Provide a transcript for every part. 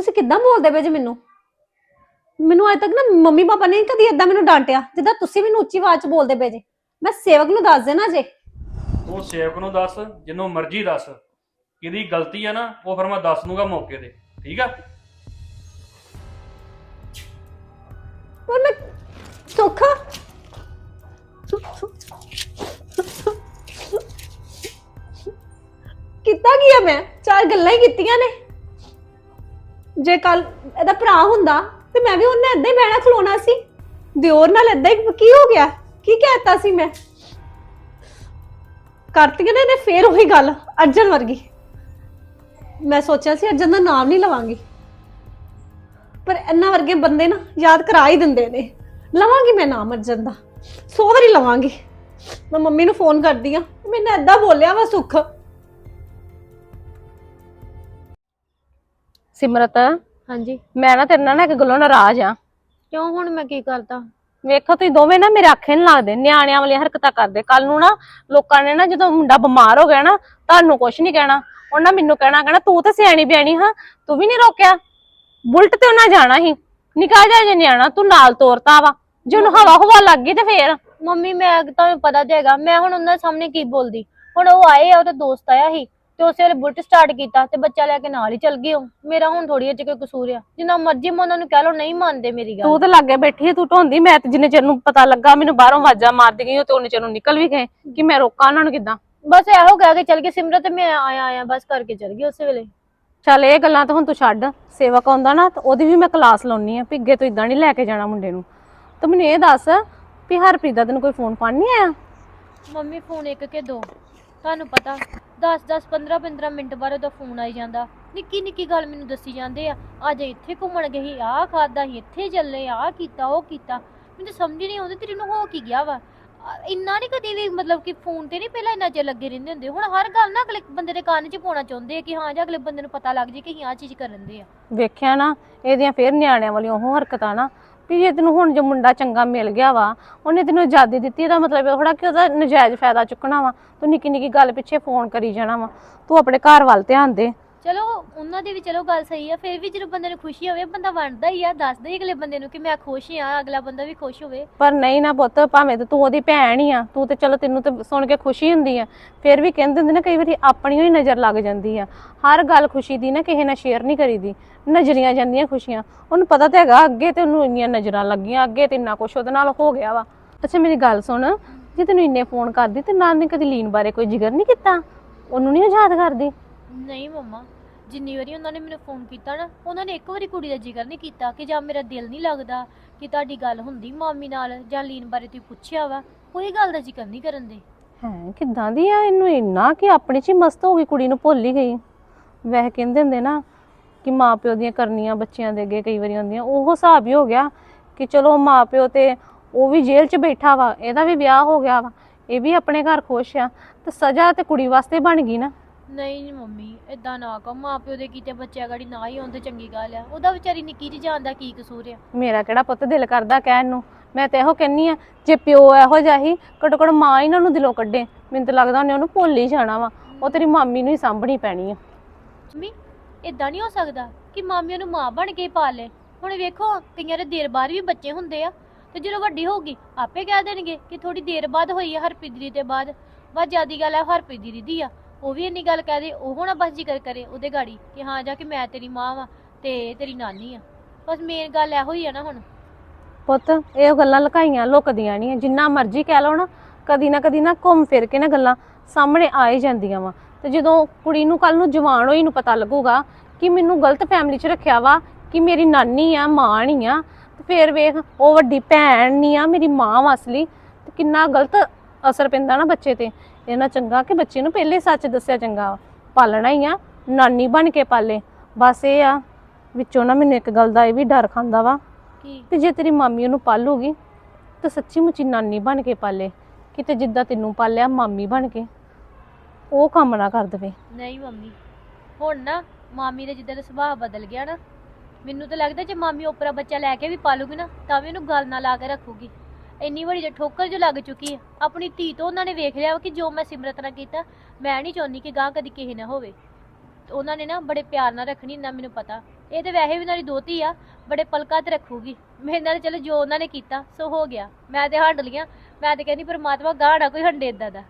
ਤੁਸੀਂ ਕਿੱਦਾਂ ਬੋਲਦੇ ਪਏ ਜੀ ਮੈਨੂੰ? ਮੈਨੂੰ ਅੱਜ ਤੱਕ ਨਾ ਮੰਮੀ ਪਾਪਾ ਨੇ ਕਦੀ ਏਦਾਂ ਮੈਨੂੰ ਡਾਂਟਿਆ ਜਿੱਦਾਂ ਤੁਸੀਂ ਮੈਨੂੰ ਉੱਚੀ ਆਵਾਜ਼ 'ਚ ਬੋਲਦੇ ਪਏ ਜੀ। ਮੈਂ ਸੇਵਕ ਨੂੰ ਦੱਸ ਦੇਣਾ ਜੇ। ਤੂੰ ਸੇਵਕ ਨੂੰ ਦੱਸ ਜਿੰਨੂੰ ਮਰਜ਼ੀ ਦੱਸ। ਕਿਹਦੀ ਗਲਤੀ ਆ ਨਾ ਉਹ ਫਿਰ ਮੈਂ ਦੱਸ ਦੂੰਗਾ ਮੌਕੇ ਤੇ। ਠੀਕ ਆ? ਪਰ ਮੈਂ ਸੌਖਾ ਕਿੱਦਾਂ ਗਿਆ ਮੈਂ? ਚਾਰ ਗੱਲਾਂ ਹੀ ਕੀਤੀਆਂ ਨੇ। ਜੇ ਕੱਲ ਇਹਦਾ ਭਰਾ ਹੁੰਦਾ ਤੇ ਮੈਂ ਵੀ ਉਹਨੇ ਏਦਾਂ ਹੀ ਬਹਿਣਾ ਖਲੋਣਾ ਸੀ। ਦਿਓਰ ਨਾਲ ਏਦਾਂ ਹੀ ਕੀ ਹੋ ਗਿਆ? ਕੀ ਕਹਿਤਾ ਸੀ ਮੈਂ? ਕਰਤੀ ਨੇ ਨੇ ਫੇਰ ਉਹੀ ਗੱਲ, ਅਰਜਨ ਵਰਗੀ। ਮੈਂ ਸੋਚਿਆ ਸੀ ਅਰਜਨ ਦਾ ਨਾਮ ਨਹੀਂ ਲਵਾਂਗੀ। ਪਰ ਇਹਨਾਂ ਵਰਗੇ ਬੰਦੇ ਨਾ ਯਾਦ ਕਰਾ ਹੀ ਦਿੰਦੇ ਨੇ। ਲਵਾਂਗੀ ਮੈਂ ਨਾਮ ਅਰਜਨ ਦਾ। ਸੋ ਵਾਰੀ ਲਵਾਂਗੀ। ਮੈਂ ਮੰਮੀ ਨੂੰ ਫੋਨ ਕਰਦੀ ਆ ਮੈਨੂੰ ਏਦਾਂ ਬੋਲਿਆ ਵਾ ਸੁੱਖ। ਸਿਮਰਤ ਹਾਂਜੀ। ਮੈਂ ਨਾ ਤੇਰੇ ਨਾਲ ਨਾ ਇੱਕ ਗੱਲੋਂ ਨਾਰਾਜ਼ ਆ। ਕਿਉਂ ਹੁਣ ਮੈਂ ਕੀ ਕਰਤਾ? ਵੇਖੋ ਤੁਸੀਂ ਦੋਵੇਂ ਨਾ ਮੇਰੇ ਅੱਖੇ ਨੀ ਲੱਗਦੇ ਨਿਆਣਿਆਂ ਵਾਲੀਆਂ ਹਰਕਤਾਂ ਕਰਦੇ। ਕੱਲ ਨੂੰ ਨਾ ਲੋਕਾਂ ਨੇ ਨਾ ਜਦੋਂ ਮੁੰਡਾ ਬਿਮਾਰ ਹੋ ਗਿਆ ਨਾ ਤੁਹਾਨੂੰ ਕੁਝ ਨਹੀਂ ਕਹਿਣਾ। ਉਹਨਾਂ ਮੈਨੂੰ ਕਹਿਣਾ ਕਹਿਣਾ ਤੂੰ ਤੇ ਸਿਆਣੀ ਬਿਆਣੀ ਹਾਂ ਤੂੰ ਵੀ ਨਹੀਂ ਰੋਕਿਆ। ਬੁਲਟ ਤੇ ਉਹਨਾਂ ਜਾਣਾ ਸੀ। ਨਿਕਾ ਜਾ ਜੇ ਨਿਆਣਾ ਤੂੰ ਨਾਲ ਤੋਰਤਾ ਵਾ। ਜੇ ਉਹਨੂੰ ਹਵਾ ਹਵਾ ਲੱਗ ਗਈ ਤੇ ਫੇਰ? ਮੰਮੀ ਮੈਂ ਤੁਹਾਨੂੰ ਪਤਾ ਤੇ ਹੈਗਾ ਮੈਂ ਹੁਣ ਉਹਨਾਂ ਸਾਹਮਣੇ ਕੀ ਬੋਲਦੀ? ਹੁਣ ਉਹ ਆਏ ਆ ਉਹਦਾ ਦੋਸਤ ਆਇਆ ਸੀ। ਤੇ ਉਸੇ ਵੇਲੇ ਬੁਲਟ ਸਟਾਰਟ ਕੀਤਾ ਤੇ ਬੱਚਾ ਲੈ ਕੇ ਨਾਲ ਹੀ ਚਲ ਗਏ ਉਹ। ਮੇਰਾ ਹੁਣ ਥੋੜੀ ਜਿਹੀ ਕੋਈ ਕਸੂਰ ਆ। ਜਿੰਨਾ ਮਰਜ਼ੀ ਮੈਂ ਉਹਨਾਂ ਨੂੰ ਕਹਿ ਲਓ ਨਹੀਂ ਮੰਨਦੇ ਮੇਰੀ ਗੱਲ। ਤੂੰ ਤੇ ਲਾਗੇ ਬੈਠੀ ਤੂੰ ਢੋਂਦੀ ਮੈਂ ਤੇ ਜਿੰਨੇ ਚਿਰ ਨੂੰ ਪਤਾ ਲੱਗਾ ਮੈਨੂੰ ਬਾਹਰੋਂ ਆਵਾਜ਼ਾਂ ਮਾਰਦੀ ਗਈ ਉਹ ਤੇ ਉਹਨੇ ਚਿਰ ਨੂੰ ਨਿਕਲ ਵੀ ਗਏ। ਕਿ ਮੈਂ ਰੋਕਾਂ ਉਹਨਾਂ ਨੂੰ ਕਿੱਦਾਂ? ਬਸ ਇਹੋ ਕਹਿ ਕੇ ਚਲ ਗਏ ਸਿਮਰਤ ਮੈਂ ਆਇਆ ਆਇਆ ਬਸ ਕਰਕੇ ਚਲ ਗਈ ਉਸੇ ਵੇਲੇ। ਚੱਲ ਇਹ ਗੱਲਾਂ ਤਾਂ ਹੁਣ ਤੂੰ ਛੱਡ। ਸੇਵਕ ਆਉਂਦਾ ਨਾ ਤੇ ਉਹਦੀ ਵੀ ਮੈਂ ਕਲਾਸ ਲਾਉਣੀ ਆ ਪਿੱਗੇ ਤੋਂ ਇਦਾਂ ਨਹੀਂ ਲੈ ਕੇ ਜਾਣਾ ਮੁੰਡੇ ਨੂੰ। ਤੇ ਮੈਨੂੰ ਇਹ ਦੱਸ ਵੀ ਹਰਪ੍ਰੀਤ ਦਾ ਤੈਨੂੰ ਕੋਈ ਫੋਨ ਫਾਨ ਨਹੀਂ ਆਇਆ? ਮੰਮੀ ਫੋਨ ਇੱਕ ਕੇ ਦੋ। ਤੁਹਾਨੂੰ ਪਤਾ 10 10 15 15 ਮਿੰਟ ਬਾਅਦ ਉਹਦਾ ਫੋਨ ਆਈ ਜਾਂਦਾ। ਨਿੱਕੀ ਨਿੱਕੀ ਗੱਲ ਮੈਨੂੰ ਦੱਸੀ ਜਾਂਦੇ ਆ ਅੱਜ ਇੱਥੇ ਘੁੰਮਣ ਗਏ ਆਹ ਖਾਦਾ ਸੀ, ਇੱਥੇ ਚੱਲੇ ਆਹ ਕੀਤਾ, ਉਹ ਕੀਤਾ। ਮੈਨੂੰ ਸਮਝ ਨਹੀਂ ਆਉਂਦੀ ਤੇਰੇ ਨੂੰ ਹੋ ਕੀ ਗਿਆ ਵਾ। ਇੰਨਾ ਨਹੀਂ ਕਦੀ ਵੀ ਮਤਲਬ ਕਿ ਫੋਨ ਤੇ ਨਹੀਂ ਪਹਿਲਾਂ ਇੰਨਾ ਚਿਰ ਲੱਗੇ ਰਹਿੰਦੇ ਹੁੰਦੇ। ਹੁਣ ਹਰ ਗੱਲ ਨਾ ਅਗਲੇ ਬੰਦੇ ਦੇ ਕੰਨ 'ਚ ਪਾਉਣਾ ਚਾਹੁੰਦੇ ਆ ਕਿ ਹਾਂ, ਜਾਂ ਅਗਲੇ ਬੰਦੇ ਨੂੰ ਪਤਾ ਲੱਗ ਜੇ ਕਿ ਅਸੀਂ ਆਹ ਚੀਜ਼ ਕਰਨ ਦੇ ਆ। ਵੇਖਿਆ ਨਾ, ਇਹਦੀਆਂ ਫੇਰ ਨਿਆਣਿਆਂ ਵਾਲੀਆਂ ਉਹ ਹਰਕਤਾਂ ਨਾ। ਵੀ ਜੇ ਤੈਨੂੰ ਹੁਣ ਜੋ ਮੁੰਡਾ ਚੰਗਾ ਮਿਲ ਗਿਆ ਵਾ, ਉਹਨੇ ਤੈਨੂੰ ਆਜ਼ਾਦੀ ਦਿੱਤੀ ਇਹਦਾ ਮਤਲਬ ਇਹ ਥੋੜਾ ਕਿ ਉਹਦਾ ਨਜਾਇਜ਼ ਫਾਇਦਾ ਚੁੱਕਣਾ ਵਾ। ਤੂੰ ਨਿੱਕੀ ਨਿੱਕੀ ਗੱਲ ਪਿੱਛੇ ਫੋਨ ਕਰੀ ਜਾਣਾ ਵਾ। ਤੂੰ ਆਪਣੇ ਘਰ ਵੱਲ ਧਿਆਨ ਦੇ। ਚਲੋ, ਉਹਨਾਂ ਦੀ ਵੀ ਚਲੋ ਗੱਲ ਸਹੀ ਆ, ਫਿਰ ਵੀ ਜਦੋਂ ਬੰਦੇ ਨੂੰ ਖੁਸ਼ੀ ਹੋਵੇ, ਬੰਦਾ ਵੰਡਦਾ ਹੀ ਆ, ਦੱਸਦਾ ਹੀ ਅਗਲੇ ਬੰਦੇ ਨੂੰ ਕਿ ਮੈਂ ਖੁਸ਼ ਹਾਂ ਅਗਲਾ ਬੰਦਾ ਵੀ ਖੁਸ਼ ਹੋਵੇ। ਪਰ ਨਹੀਂ ਨਾ ਪੁੱਤ, ਭਾਵੇਂ ਤੇ ਤੂੰ ਉਹਦੀ ਭੈਣ ਹੀ ਆ, ਤੂੰ ਤੇ ਚਲੋ ਤੈਨੂੰ ਤੇ ਸੁਣ ਕੇ ਖੁਸ਼ੀ ਹੁੰਦੀ ਆ, ਫਿਰ ਵੀ ਕਹਿੰਦੇ ਹੁੰਦੇ ਨਾ ਕਈ ਵਾਰੀ ਆਪਣੀ ਹੀ ਨਜ਼ਰ ਲੱਗ ਜਾਂਦੀ ਆ। ਹਰ ਗੱਲ ਖੁਸ਼ੀ ਦੀ ਨਾ, ਕਿਸੇ ਨਾਲ ਸ਼ੇਅਰ ਨਹੀਂ ਕਰੀਦੀ, ਨਜ਼ਰੀਆਂ ਜਾਂਦੀਆਂ ਖੁਸ਼ੀਆਂ। ਉਹਨੂੰ ਪਤਾ ਤੇ ਹੈਗਾ, ਅੱਗੇ ਤੇ ਉਹਨੂੰ ਇੰਨੀਆਂ ਨਜ਼ਰਾਂ ਲੱਗੀਆਂ, ਅੱਗੇ ਤੇ ਇੰਨਾ ਕੁਛ ਉਹਦੇ ਨਾਲ ਹੋ ਗਿਆ ਵਾ। ਅੱਛਾ, ਮੇਰੀ ਗੱਲ ਸੁਣ, ਜੇ ਤੈਨੂੰ ਇੰਨੇ ਫੋਨ ਕਰਦੀ ਤੇ ਨਾਲ ਨੇ ਕਦੀ ਲੀਨ ਬਾਰੇ ਕੋਈ ਜ਼ਿਕਰ ਨਹੀਂ ਕੀਤਾ? ਉਹਨੂੰ ਨਹੀਂ ਯਾਦ ਕਰਦੀ? ਨਹੀਂ ਮੰਮਾ, ਜਿੰਨੀ ਵਾਰੀ ਉਹਨਾਂ ਨੇ ਮੈਨੂੰ ਫੋਨ ਕੀਤਾ ਨਾ, ਉਹਨਾਂ ਨੇ ਇੱਕ ਵਾਰੀ ਕੁੜੀ ਦਾ ਜ਼ਿਕਰ ਨਹੀਂ ਕੀਤਾ ਕਿ ਜਾਂ ਮੇਰਾ ਦਿਲ ਨਹੀਂ ਲੱਗਦਾ ਕਿ ਤੁਹਾਡੀ ਗੱਲ ਹੁੰਦੀ ਮਾਮੀ ਨਾਲ ਜਾਂ ਲੀਨ ਬਾਰੇ ਤੁਸੀਂ ਪੁੱਛਿਆ ਵਾ, ਕੋਈ ਗੱਲ ਦਾ ਜ਼ਿਕਰ ਨਹੀਂ ਕਰਨ ਦੇ। ਹੈ, ਕਿੱਦਾਂ ਦੀ ਆ ਇਹਨੂੰ ਇੰਨਾ ਕਿ ਆਪਣੇ ਚ ਹੀ ਮਸਤ ਹੋ ਗਈ, ਕੁੜੀ ਨੂੰ ਭੁੱਲ ਹੀ ਗਈ। ਵੈਸੇ ਕਹਿੰਦੇ ਹੁੰਦੇ ਨਾ ਕਿ ਮਾਪਿਓ ਦੀਆਂ ਕਰਨੀਆਂ ਬੱਚਿਆਂ ਦੇ ਅੱਗੇ ਕਈ ਵਾਰੀ ਹੁੰਦੀਆਂ, ਉਹ ਹਿਸਾਬ ਹੀ ਹੋ ਗਿਆ ਕਿ ਚਲੋ ਮਾਪਿਓ ਤੇ ਉਹ ਵੀ ਜੇਲ੍ਹ 'ਚ ਬੈਠਾ ਵਾ, ਇਹਦਾ ਵੀ ਵਿਆਹ ਹੋ ਗਿਆ ਵਾ, ਇਹ ਵੀ ਆਪਣੇ ਘਰ ਖੁਸ਼ ਆ, ਤੇ ਸਜ਼ਾ ਤੇ ਕੁੜੀ ਵਾਸਤੇ ਬਣ ਗਈ ਨਾ। ਨਹੀਂ ਮੰਮੀ ਇਦਾਂ ਨਾ ਕਹੋ ਮਾਪਿਓ ਦੇ ਕੀਤੇ ਬੱਚਿਆਂ ਗਾੜੀ ਨਾ ਹੀ ਆਉਂਦੇ ਚੰਗੀ ਗੱਲ ਆ। ਉਹਦਾ ਵਿਚਾਰੀ ਨਿੱਕੀ ਜਿਹੀ ਜਾਨ ਦਾ ਕੀ ਕਸੂਰ ਆ? ਮੇਰਾ ਕਿਹੜਾ ਪੁੱਤ ਦਿਲ ਕਰਦਾ ਕਹਿਣ ਨੂੰ? ਮੈਂ ਤੇ ਇਹੋ ਕਹਿੰਨੀ ਆ ਜੇ ਪਿਓ ਇਹੋ ਜਿਹਾ ਹੀ ਘੱਟੋ ਘੱਟ ਮਾਂ ਇਹਨਾਂ ਨੂੰ ਦਿਲੋਂ ਕੱਢੇ। ਮੈਨੂੰ ਤਾਂ ਲੱਗਦਾ ਉਹਨੇ ਉਹਨੂੰ ਭੁੱਲ ਹੀ ਜਾਣਾ ਵਾ। ਉਹ ਤੇਰੀ ਮਾਮੀ ਨੂੰ ਹੀ ਸਾਂਭਣੀ ਪੈਣੀ ਆ। ਮੰਮੀ ਇਦਾਂ ਨਹੀਂ ਹੋ ਸਕਦਾ ਕਿ ਮਾਮੀ ਉਹਨੂੰ ਮਾਂ ਬਣ ਕੇ ਹੀ ਪਾਲੇ ਹੁਣ ਵੇਖੋ ਕਈਆਂ ਦੇ ਦੇਰ ਬਾਅਦ ਵੀ ਬੱਚੇ ਹੁੰਦੇ ਆ। ਤੇ ਜਦੋਂ ਵੱਡੀ ਹੋਊਗੀ ਆਪੇ ਕਹਿ ਦੇਣਗੇ ਕਿ ਥੋੜੀ ਦੇਰ ਬਾਅਦ ਹੋਈ ਆ ਹਰਪ੍ਰੀਤ ਦੀ ਤੇ ਬਾਅਦ। ਬਸ ਜਿਆਦੀ ਗੱਲ ਆ ਹਰਪ੍ਰੀਤ ਦੀ ਦੀ ਆ। ਉਹ ਵੀ ਇੰਨੀ ਗੱਲ ਕਹਿ ਦੇ, ਉਹ ਹੁਣ ਬਸ ਜ਼ਿਕਰ ਕਰੇ ਉਹਦੇ ਗਾੜੀ ਕਿ ਹਾਂ ਜਾ ਕੇ ਮੈਂ ਤੇਰੀ ਮਾਂ ਵਾਂ ਤੇ ਤੇਰੀ ਨਾਨੀ ਆ। ਬਸ ਮੇਨ ਗੱਲ ਇਹੋ ਹੀ ਆ ਨਾ ਹੁਣ। ਪੁੱਤ, ਇਹ ਗੱਲਾਂ ਲੁਕਾਈਆਂ ਲੁਕਦੀਆਂ ਨਹੀਂ ਜਿੰਨਾ ਮਰਜ਼ੀ ਕਹਿ ਲਓ ਨਾ, ਕਦੀ ਨਾ ਕਦੀ ਨਾ ਘੁੰਮ ਫਿਰ ਕੇ ਨਾ ਗੱਲਾਂ ਸਾਹਮਣੇ ਆ ਹੀ ਜਾਂਦੀਆਂ ਵਾ। ਤੇ ਜਦੋਂ ਕੁੜੀ ਨੂੰ ਕੱਲ ਨੂੰ ਜਵਾਨ ਹੋਈ ਨੂੰ ਪਤਾ ਲੱਗੂਗਾ ਕਿ ਮੈਨੂੰ ਗਲਤ ਫੈਮਿਲੀ 'ਚ ਰੱਖਿਆ ਵਾ, ਕਿ ਮੇਰੀ ਨਾਨੀ ਆ, ਮਾਂ ਨਹੀਂ ਆ, ਤੇ ਫੇਰ ਵੇਖ, ਉਹ ਵੱਡੀ ਭੈਣ ਨਹੀਂ ਆ, ਮੇਰੀ ਮਾਂ ਵਾ ਅਸਲੀ, ਤੇ ਕਿੰਨਾ ਗਲਤ ਅਸਰ ਪੈਂਦਾ ਨਾ ਬੱਚੇ ਤੇ। ਇਹਨਾਂ ਚੰਗਾ ਕਿ ਬੱਚੇ ਨੂੰ ਪਹਿਲੇ ਸੱਚ ਦੱਸਿਆ ਚੰਗਾ। ਪਾਲਣਾ ਹੀ ਆ ਨਾਨੀ ਬਣ ਕੇ ਪਾਲੇ। ਬਸ ਇਹ ਆ ਵਿੱਚੋਂ ਨਾ ਮੈਨੂੰ ਇੱਕ ਗੱਲ ਦਾ ਇਹ ਵੀ ਡਰ ਖਾਂਦਾ ਵਾ। ਕੀ? ਤੇ ਜੇ ਤੇਰੀ ਮਾਮੀ ਉਹਨੂੰ ਪਾਲੂਗੀ ਤਾਂ ਸੱਚੀ ਮੁੱਚੀ ਨਾਨੀ ਬਣ ਕੇ ਪਾਲੇ। ਕਿਤੇ ਜਿੱਦਾਂ ਤੈਨੂੰ ਪਾਲਿਆ ਮਾਮੀ ਬਣ ਕੇ ਉਹ ਕੰਮ ਨਾ ਕਰ ਦੇਵੇ। ਨਹੀਂ ਮੰਮੀ ਹੁਣ ਨਾ ਮਾਮੀ ਦਾ ਜਿੱਦਾਂ ਦਾ ਸੁਭਾਅ ਬਦਲ ਗਿਆ ਨਾ ਮੈਨੂੰ ਤਾਂ ਲੱਗਦਾ ਜੇ ਮਾਮੀ ਉਪਰਾ ਬੱਚਾ ਲੈ ਕੇ ਵੀ ਪਾਲੂਗੀ ਨਾ ਤਾਂ ਵੀ ਉਹਨੂੰ ਗੱਲ ਨਾ ਲਾ ਕੇ ਰੱਖੂਗੀ। ਇੰਨੀ ਵੱਡੀ ਜੇ ਠੋਕਰ ਜੋ ਲੱਗ ਚੁੱਕੀ ਹੈ ਆਪਣੀ ਧੀ ਤੋਂ ਉਹਨਾਂ ਨੇ ਵੇਖ ਲਿਆ ਕਿ ਜੋ ਮੈਂ ਸਿਮਰਤ ਨਾਲ ਕੀਤਾ ਮੈਂ ਨਹੀਂ ਚਾਹੁੰਦੀ ਕਿ ਗਾਂ ਕਦੀ ਕਿਸੇ ਨਾ ਹੋਵੇ। ਤੇ ਉਹਨਾਂ ਨੇ ਨਾ ਬੜੇ ਪਿਆਰ ਨਾਲ ਰੱਖਣੀ ਨਾ ਮੈਨੂੰ ਪਤਾ। ਇਹ ਤੇ ਵੈਸੇ ਵੀ ਦੀ ਦੋਤੀ ਆ ਬੜੇ ਪਲਕਾਂ ਤੇ ਰੱਖੂਗੀ। ਮੇਰੇ ਨਾਲ ਚਲੋ ਜੋ ਉਹਨਾਂ ਨੇ ਕੀਤਾ ਸੋ ਹੋ ਗਿਆ। ਮੈਂ ਤੇ ਹੰਡ ਲੀਆਂ ਮੈਂ ਤੇ ਕਹਿੰਦੀ ਪਰਮਾਤਮਾ ਗਾੜਾ ਕੋਈ ਹੰਡੇ ਇਦਾਂ ਦਾ।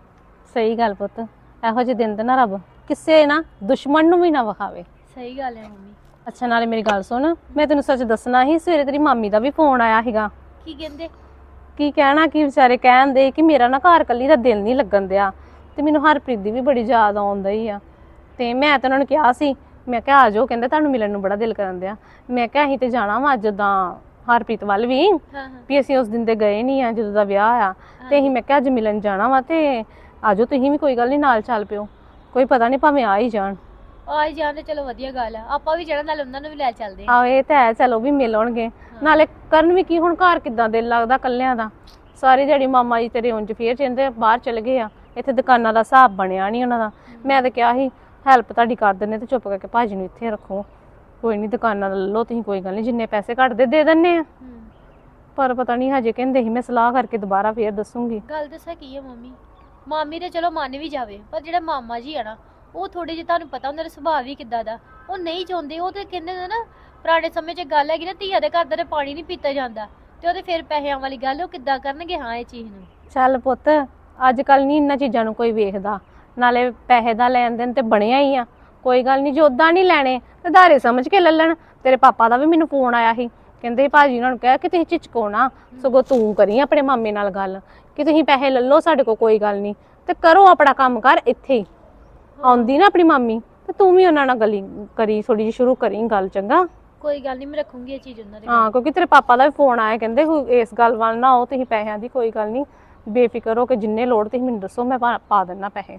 ਸਹੀ ਗੱਲ ਪੁੱਤ ਇਹੋ ਜਿਹੇ ਦਿਨ ਤੇ ਨਾ ਰੱਬ ਕਿਸੇ ਨਾ ਦੁਸ਼ਮਣ ਨੂੰ ਵੀ ਨਾ ਵਿਖਾਵੇ। ਸਹੀ ਗੱਲ ਹੈ ਮੰਮੀ। ਅੱਛਾ ਨਾਲੇ ਮੇਰੀ ਗੱਲ ਸੁਣ ਮੈਂ ਤੈਨੂੰ ਸੱਚ ਦੱਸਣਾ ਸੀ ਸਵੇਰੇ ਤੇਰੀ ਮਾਮੀ ਦਾ ਵੀ ਫੋਨ ਆਇਆ ਸੀਗਾ। ਕੀ ਕਹਿੰਦੇ? ਕੀ ਕਹਿਣਾ ਕੀ ਵਿਚਾਰੇ ਕਹਿੰਦੇ ਕਿ ਮੇਰਾ ਨਾ ਘਰ ਕੱਲੀ ਦਾ ਦਿਲ ਨਹੀਂ ਲੱਗਣ ਦਿਆ ਤੇ ਮੈਨੂੰ ਹਰਪ੍ਰੀਤ ਦੀ ਵੀ ਬੜੀ ਯਾਦ ਆਉਂਦਾ ਹੀ ਆ। ਤੇ ਮੈਂ ਤਾਂ ਉਹਨਾਂ ਨੂੰ ਕਿਹਾ ਸੀ ਮੈਂ ਕਿਹਾ ਆ ਜਾਓ ਕਹਿੰਦੇ ਤੁਹਾਨੂੰ ਮਿਲਣ ਨੂੰ ਬੜਾ ਦਿਲ ਕਰਨ ਦਿਆ। ਮੈਂ ਕਿਹਾ ਅਸੀਂ ਤੇ ਜਾਣਾ ਵਾ ਜਦੋਂ ਹਰਪ੍ਰੀਤ ਵੱਲ ਵੀ ਵੀ ਅਸੀਂ ਉਸ ਦਿਨ ਤੇ ਗਏ ਨਹੀਂ ਆ ਜਦੋਂ ਦਾ ਵਿਆਹ ਆ। ਤੇ ਅਸੀਂ ਮੈਂ ਕਿਹਾ ਅੱਜ ਮਿਲਣ ਜਾਣਾ ਵਾ ਤੇ ਆਜੋ ਤੁਸੀਂ ਵੀ ਕੋਈ ਗੱਲ ਨਹੀਂ ਨਾਲ ਚੱਲ ਪਿਓ। ਕੋਈ ਪਤਾ ਨਹੀਂ ਭਾਵੇਂ ਆ ਹੀ ਜਾਣ। ਆ ਹੀ ਜਾਂਦੇ ਚਲੋ ਵਧੀਆ ਗੱਲ ਆ। ਆਪਾਂ ਵੀ ਜਿਹੜਾ ਨਾਲ ਉਹਨਾਂ ਨੂੰ ਵੀ ਲੈ ਚੱਲਦੇ ਆ। ਆਹ ਇਹ ਤਾਂ ਹੈ ਚਲੋ ਵੀ ਮਿਲ ਆਉਣਗੇ। ਨਾਲੇ ਕਰਨ ਵੀ ਕੀ ਹੁਣ ਘਰ ਕਿੱਦਾਂ ਦਿਲ ਲੱਗਦਾ ਕੱਲਿਆਂ ਦਾ? ਸਾਰੀ ਦਿਹਾੜੀ ਮਾਮਾ ਜੀ ਤੇਰੇ ਉਂਝ ਫੇਰ ਚਿੰਦੇ ਬਾਹਰ ਚਲੇ ਗਏ ਆ। ਇੱਥੇ ਦੁਕਾਨਾਂ ਦਾ ਹਿਸਾਬ ਬਣਿਆ ਨਹੀਂ ਉਹਨਾਂ ਦਾ। ਮੈਂ ਤਾਂ ਕਿਹਾ ਸੀ ਹੈਲਪ ਤੁਹਾਡੀ ਕਰ ਦਿੰਨੇ ਤੇ ਚੁੱਪ ਕਰਕੇ ਭਾਜੀ ਨੂੰ ਇੱਥੇ ਰੱਖੋ। ਕੋਈ ਨਹੀਂ ਦੁਕਾਨਾਂ ਦਾ ਲੈ ਲਓ ਤੁਸੀਂ ਕੋਈ ਗੱਲ ਨਹੀਂ ਜਿੰਨੇ ਪੈਸੇ ਘੱਟਦੇ ਦੇ ਦਿੰਨੇ ਆ। ਪਰ ਪਤਾ ਨਹੀਂ ਹਜੇ ਕਹਿੰਦੇ ਸੀ ਮੈਂ ਸਲਾਹ ਕਰਕੇ ਦੁਬਾਰਾ ਫੇਰ ਦੱਸੂਗੀ। ਗੱਲ ਦੱਸਾਂ ਕੀ ਹੈ ਮੰਮੀ। ਮਾਮੀ ਤੇ ਚਲੋ ਮੰਨ ਵੀ ਜਾਵੇ ਪਰ ਜਿਹੜਾ ਮਾਮਾ ਜੀ ਆ ਨਾ ਉਹ ਥੋੜੇ ਜਿਹੇ ਤੁਹਾਨੂੰ ਪਤਾ ਉਹਨਾਂ ਦਾ ਸੁਭਾਅ ਵੀ ਕਿੱਦਾਂ ਦਾ। ਉਹ ਨਹੀਂ ਚਾਹੁੰਦੇ ਉਹ ਤੇ ਕਹਿੰਦੇ ਨੇ ਨਾ ਪੁਰਾਣੇ ਸਮੇਂ 'ਚ ਗੱਲ ਹੈਗੀ ਨਾ, ਧੀਆਂ ਦੇ ਘਰ ਦਾ ਤੇ ਪਾਣੀ ਨਹੀਂ ਪੀਤਾ ਜਾਂਦਾ ਤੇ ਉਹਦੇ ਫਿਰ ਪੈਸਿਆਂ ਵਾਲੀ ਗੱਲ, ਉਹ ਕਿੱਦਾਂ ਕਰਨਗੇ? ਹਾਂ, ਇਹ ਚੀਜ਼ ਨੂੰ। ਚੱਲ ਪੁੱਤ ਅੱਜ ਕੱਲ ਨਹੀਂ ਇੰਨਾ ਚੀਜ਼ਾਂ ਨੂੰ ਕੋਈ ਵੇਖਦਾ। ਨਾਲੇ ਪੈਸੇ ਦਾ ਲੈਣ ਦੇਣ ਤੇ ਬਣਿਆ ਹੀ ਆ। ਕੋਈ ਗੱਲ ਨਹੀਂ ਜੇ ਉਦਾਂ ਨਹੀਂ ਲੈਣੇ, ਤੇ ਧਾਰੇ ਸਮਝ ਕੇ ਲੈ ਲੈਣ। ਤੇਰੇ ਪਾਪਾ ਦਾ ਵੀ ਮੈਨੂੰ ਫੋਨ ਆਇਆ ਸੀ। ਕਹਿੰਦੇ ਭਾਜੀ ਉਹਨਾਂ ਨੂੰ ਕਹਿ ਕਿ ਤੁਸੀਂ ਝਿਚਕੋਣਾ ਸਗੋਂ ਤੂੰ ਕਰੀ ਆਪਣੇ ਮਾਮੇ ਨਾਲ ਗੱਲ, ਕਿ ਤੁਸੀਂ ਪੈਸੇ ਲੈ ਲਓ, ਸਾਡੇ ਕੋਲ ਕੋਈ ਗੱਲ ਨਹੀਂ ਤੇ ਕਰੋ ਆਪਣਾ ਕੰਮ ਕਰ ਇੱਥੇ ਹੀ। ਆਉਂਦੀ ਨਾ ਆਪਣੀ ਮਾਮੀ, ਤੇ ਤੂੰ ਵੀ ਉਹਨਾਂ ਨਾਲ ਗਲੀ, ਕਰੀ ਥੋੜੀ ਜਿਹੀ ਸ਼ੁਰੂ ਕਰੀ ਗੱਲ, ਚੰਗਾ? ਕੋਈ ਗੱਲ ਨਹੀਂ ਮੈਂ ਰੱਖੂੰਗੀ ਇਹ ਚੀਜ਼ ਉਹਨਾਂ ਦੇ ਹਾਂ ਕਿਉਂਕਿ ਤੇਰੇ ਪਾਪਾ ਦਾ ਵੀ ਫੋਨ ਆਇਆ ਕਹਿੰਦੇ ਕੋਈ ਇਸ ਗੱਲ ਵੱਲ ਨਾ ਆਓ ਤੁਸੀਂ ਪੈਸਿਆਂ ਦੀ ਕੋਈ ਗੱਲ ਨਹੀਂ। ਬੇਫਿਕਰ ਹੋ ਕੇ ਜਿੰਨੇ ਲੋੜ ਤੁਸੀਂ ਮੈਨੂੰ ਦੱਸੋ ਮੈਂ ਪਾ ਪਾ ਦਿੰਨਾ ਪੈਸੇ।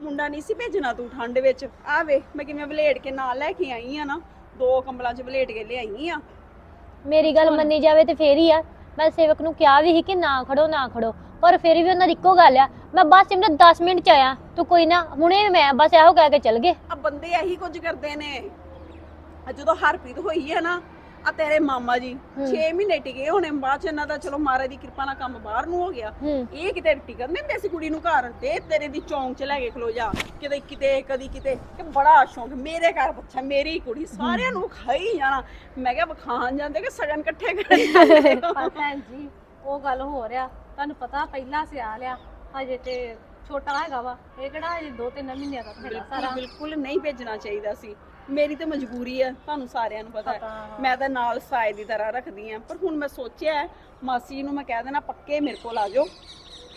ਮੁੰਡਾ ਨਹੀਂ ਸੀ ਭੇਜਣਾ ਤੂੰ ਠੰਡ ਵਿੱਚ। ਆ ਵੇ ਮੈਂ ਕਿਵੇਂ ਵਲੇਟ ਕੇ ਨਾਲ ਲੈ ਕੇ ਆਈ ਆ ਨਾ। ਦੋ ਕੰਬਲਾਂ 'ਚ ਵਲੇਟ ਕੇ ਲਿਆਈ ਆ। ਮੇਰੀ ਗੱਲ ਮੰਨੀ ਜਾਵੇ ਤੇ ਫੇਰ ਹੀ ਆ। ਮੈਂ ਸੇਵਕ ਨੂੰ ਕਿਹਾ ਵੀ ਸੀ ਕਿ ਨਾ ਖੜੋ ਨਾ ਖੜੋ। ਪਰ ਫਿਰ ਵੀ ਉਹਨਾਂ ਦੀ ਇੱਕੋ ਗੱਲ ਆ। ਮੈਂ ਬਸ ਇਹਨਾਂ 10 ਮਿੰਟ ਚ ਆਇਆ। ਤੂੰ ਕੋਈ ਨਾ ਹੁਣੇ ਮੈਂ ਬਸ ਇਹੋ ਕਹਿ ਕੇ ਚੱਲ ਗਏ। ਆ ਬੰਦੇ ਇਹੀ ਕੁਝ ਕਰਦੇ ਨੇ। ਆ ਜਦੋਂ ਹਰਪ੍ਰੀਤ ਹੋਈ ਹੈ ਨਾ ਆ ਤੇਰੇ ਮਾਮਾ ਜੀ 6 ਮਹੀਨੇ ਟਿਕੇ ਹੋਣੇ ਬਾਅਦ ਚ ਇਹਨਾਂ ਦਾ ਚਲੋ ਮਹਾਰਾਜ ਦੀ ਕਿਰਪਾ ਨਾਲ ਕੰਮ ਬਾਹਰ ਨੂੰ ਹੋ ਗਿਆ। ਇਹ ਕਿਤੇ ਟਿਕਣ ਨਹੀਂ ਦਿੰਦੇ ਸੀ ਕੁੜੀ ਨੂੰ ਘਰ? ਤੇ ਤੇਰੇ ਦੀ ਚੌਂਕ 'ਚ ਲੈ ਕੇ ਖਲੋ ਜਾ। ਕਿਤੇ ਕਿਤੇ ਕਦੀ ਕਿਤੇ। ਕਿ ਬੜਾ ਸ਼ੌਂਕ ਮੇਰੇ ਘਰ ਬੱਚਾ ਮੇਰੀ ਕੁੜੀ ਸਾਰਿਆਂ ਨੂੰ ਖਾਈ ਜਾਣਾ। ਮੈਂ ਕਿਹਾ ਵਿਖਾਣ ਜਾਂਦੇ ਕਿ ਸਗਨ ਇਕੱਠੇ ਪਰ ਭੈਣ ਜੀ ਉਹ ਗੱਲ ਹੋ ਰਿਹਾ ਤੁਹਾਨੂੰ ਪਤਾ ਪਹਿਲਾਂ ਸਿਆ ਲਿਆ ਹਜੇ ਤੇ ਛੋਟਾ ਹੈਗਾ ਵਾ। ਇਹ ਕਿਹੜਾ ਹਜੇ 2-3 ਮਹੀਨਿਆਂ ਦਾ ਹੈਗਾ ਬਿਲਕੁਲ ਸਾਰਾ। ਬਿਲਕੁਲ ਨਹੀਂ ਭੇਜਣਾ ਚਾਹੀਦਾ ਸੀ। ਮੇਰੀ ਤੇ ਮਜਬੂਰੀ ਹੈ ਤੁਹਾਨੂੰ ਸਾਰਿਆਂ ਨੂੰ ਪਤਾ ਹੈ। ਮੈਂ ਤਾਂ ਨਾਲ ਸਾਏ ਦੀ ਤਰ੍ਹਾਂ ਰੱਖਦੀ ਆ ਪਰ ਹੁਣ ਮੈਂ ਸੋਚਿਆ ਹੈ, ਮਾਸੀ ਨੂੰ ਮੈਂ ਕਹਿ ਦੇਣਾ ਪੱਕੇ ਮੇਰੇ ਕੋਲ ਆ ਜਾਓ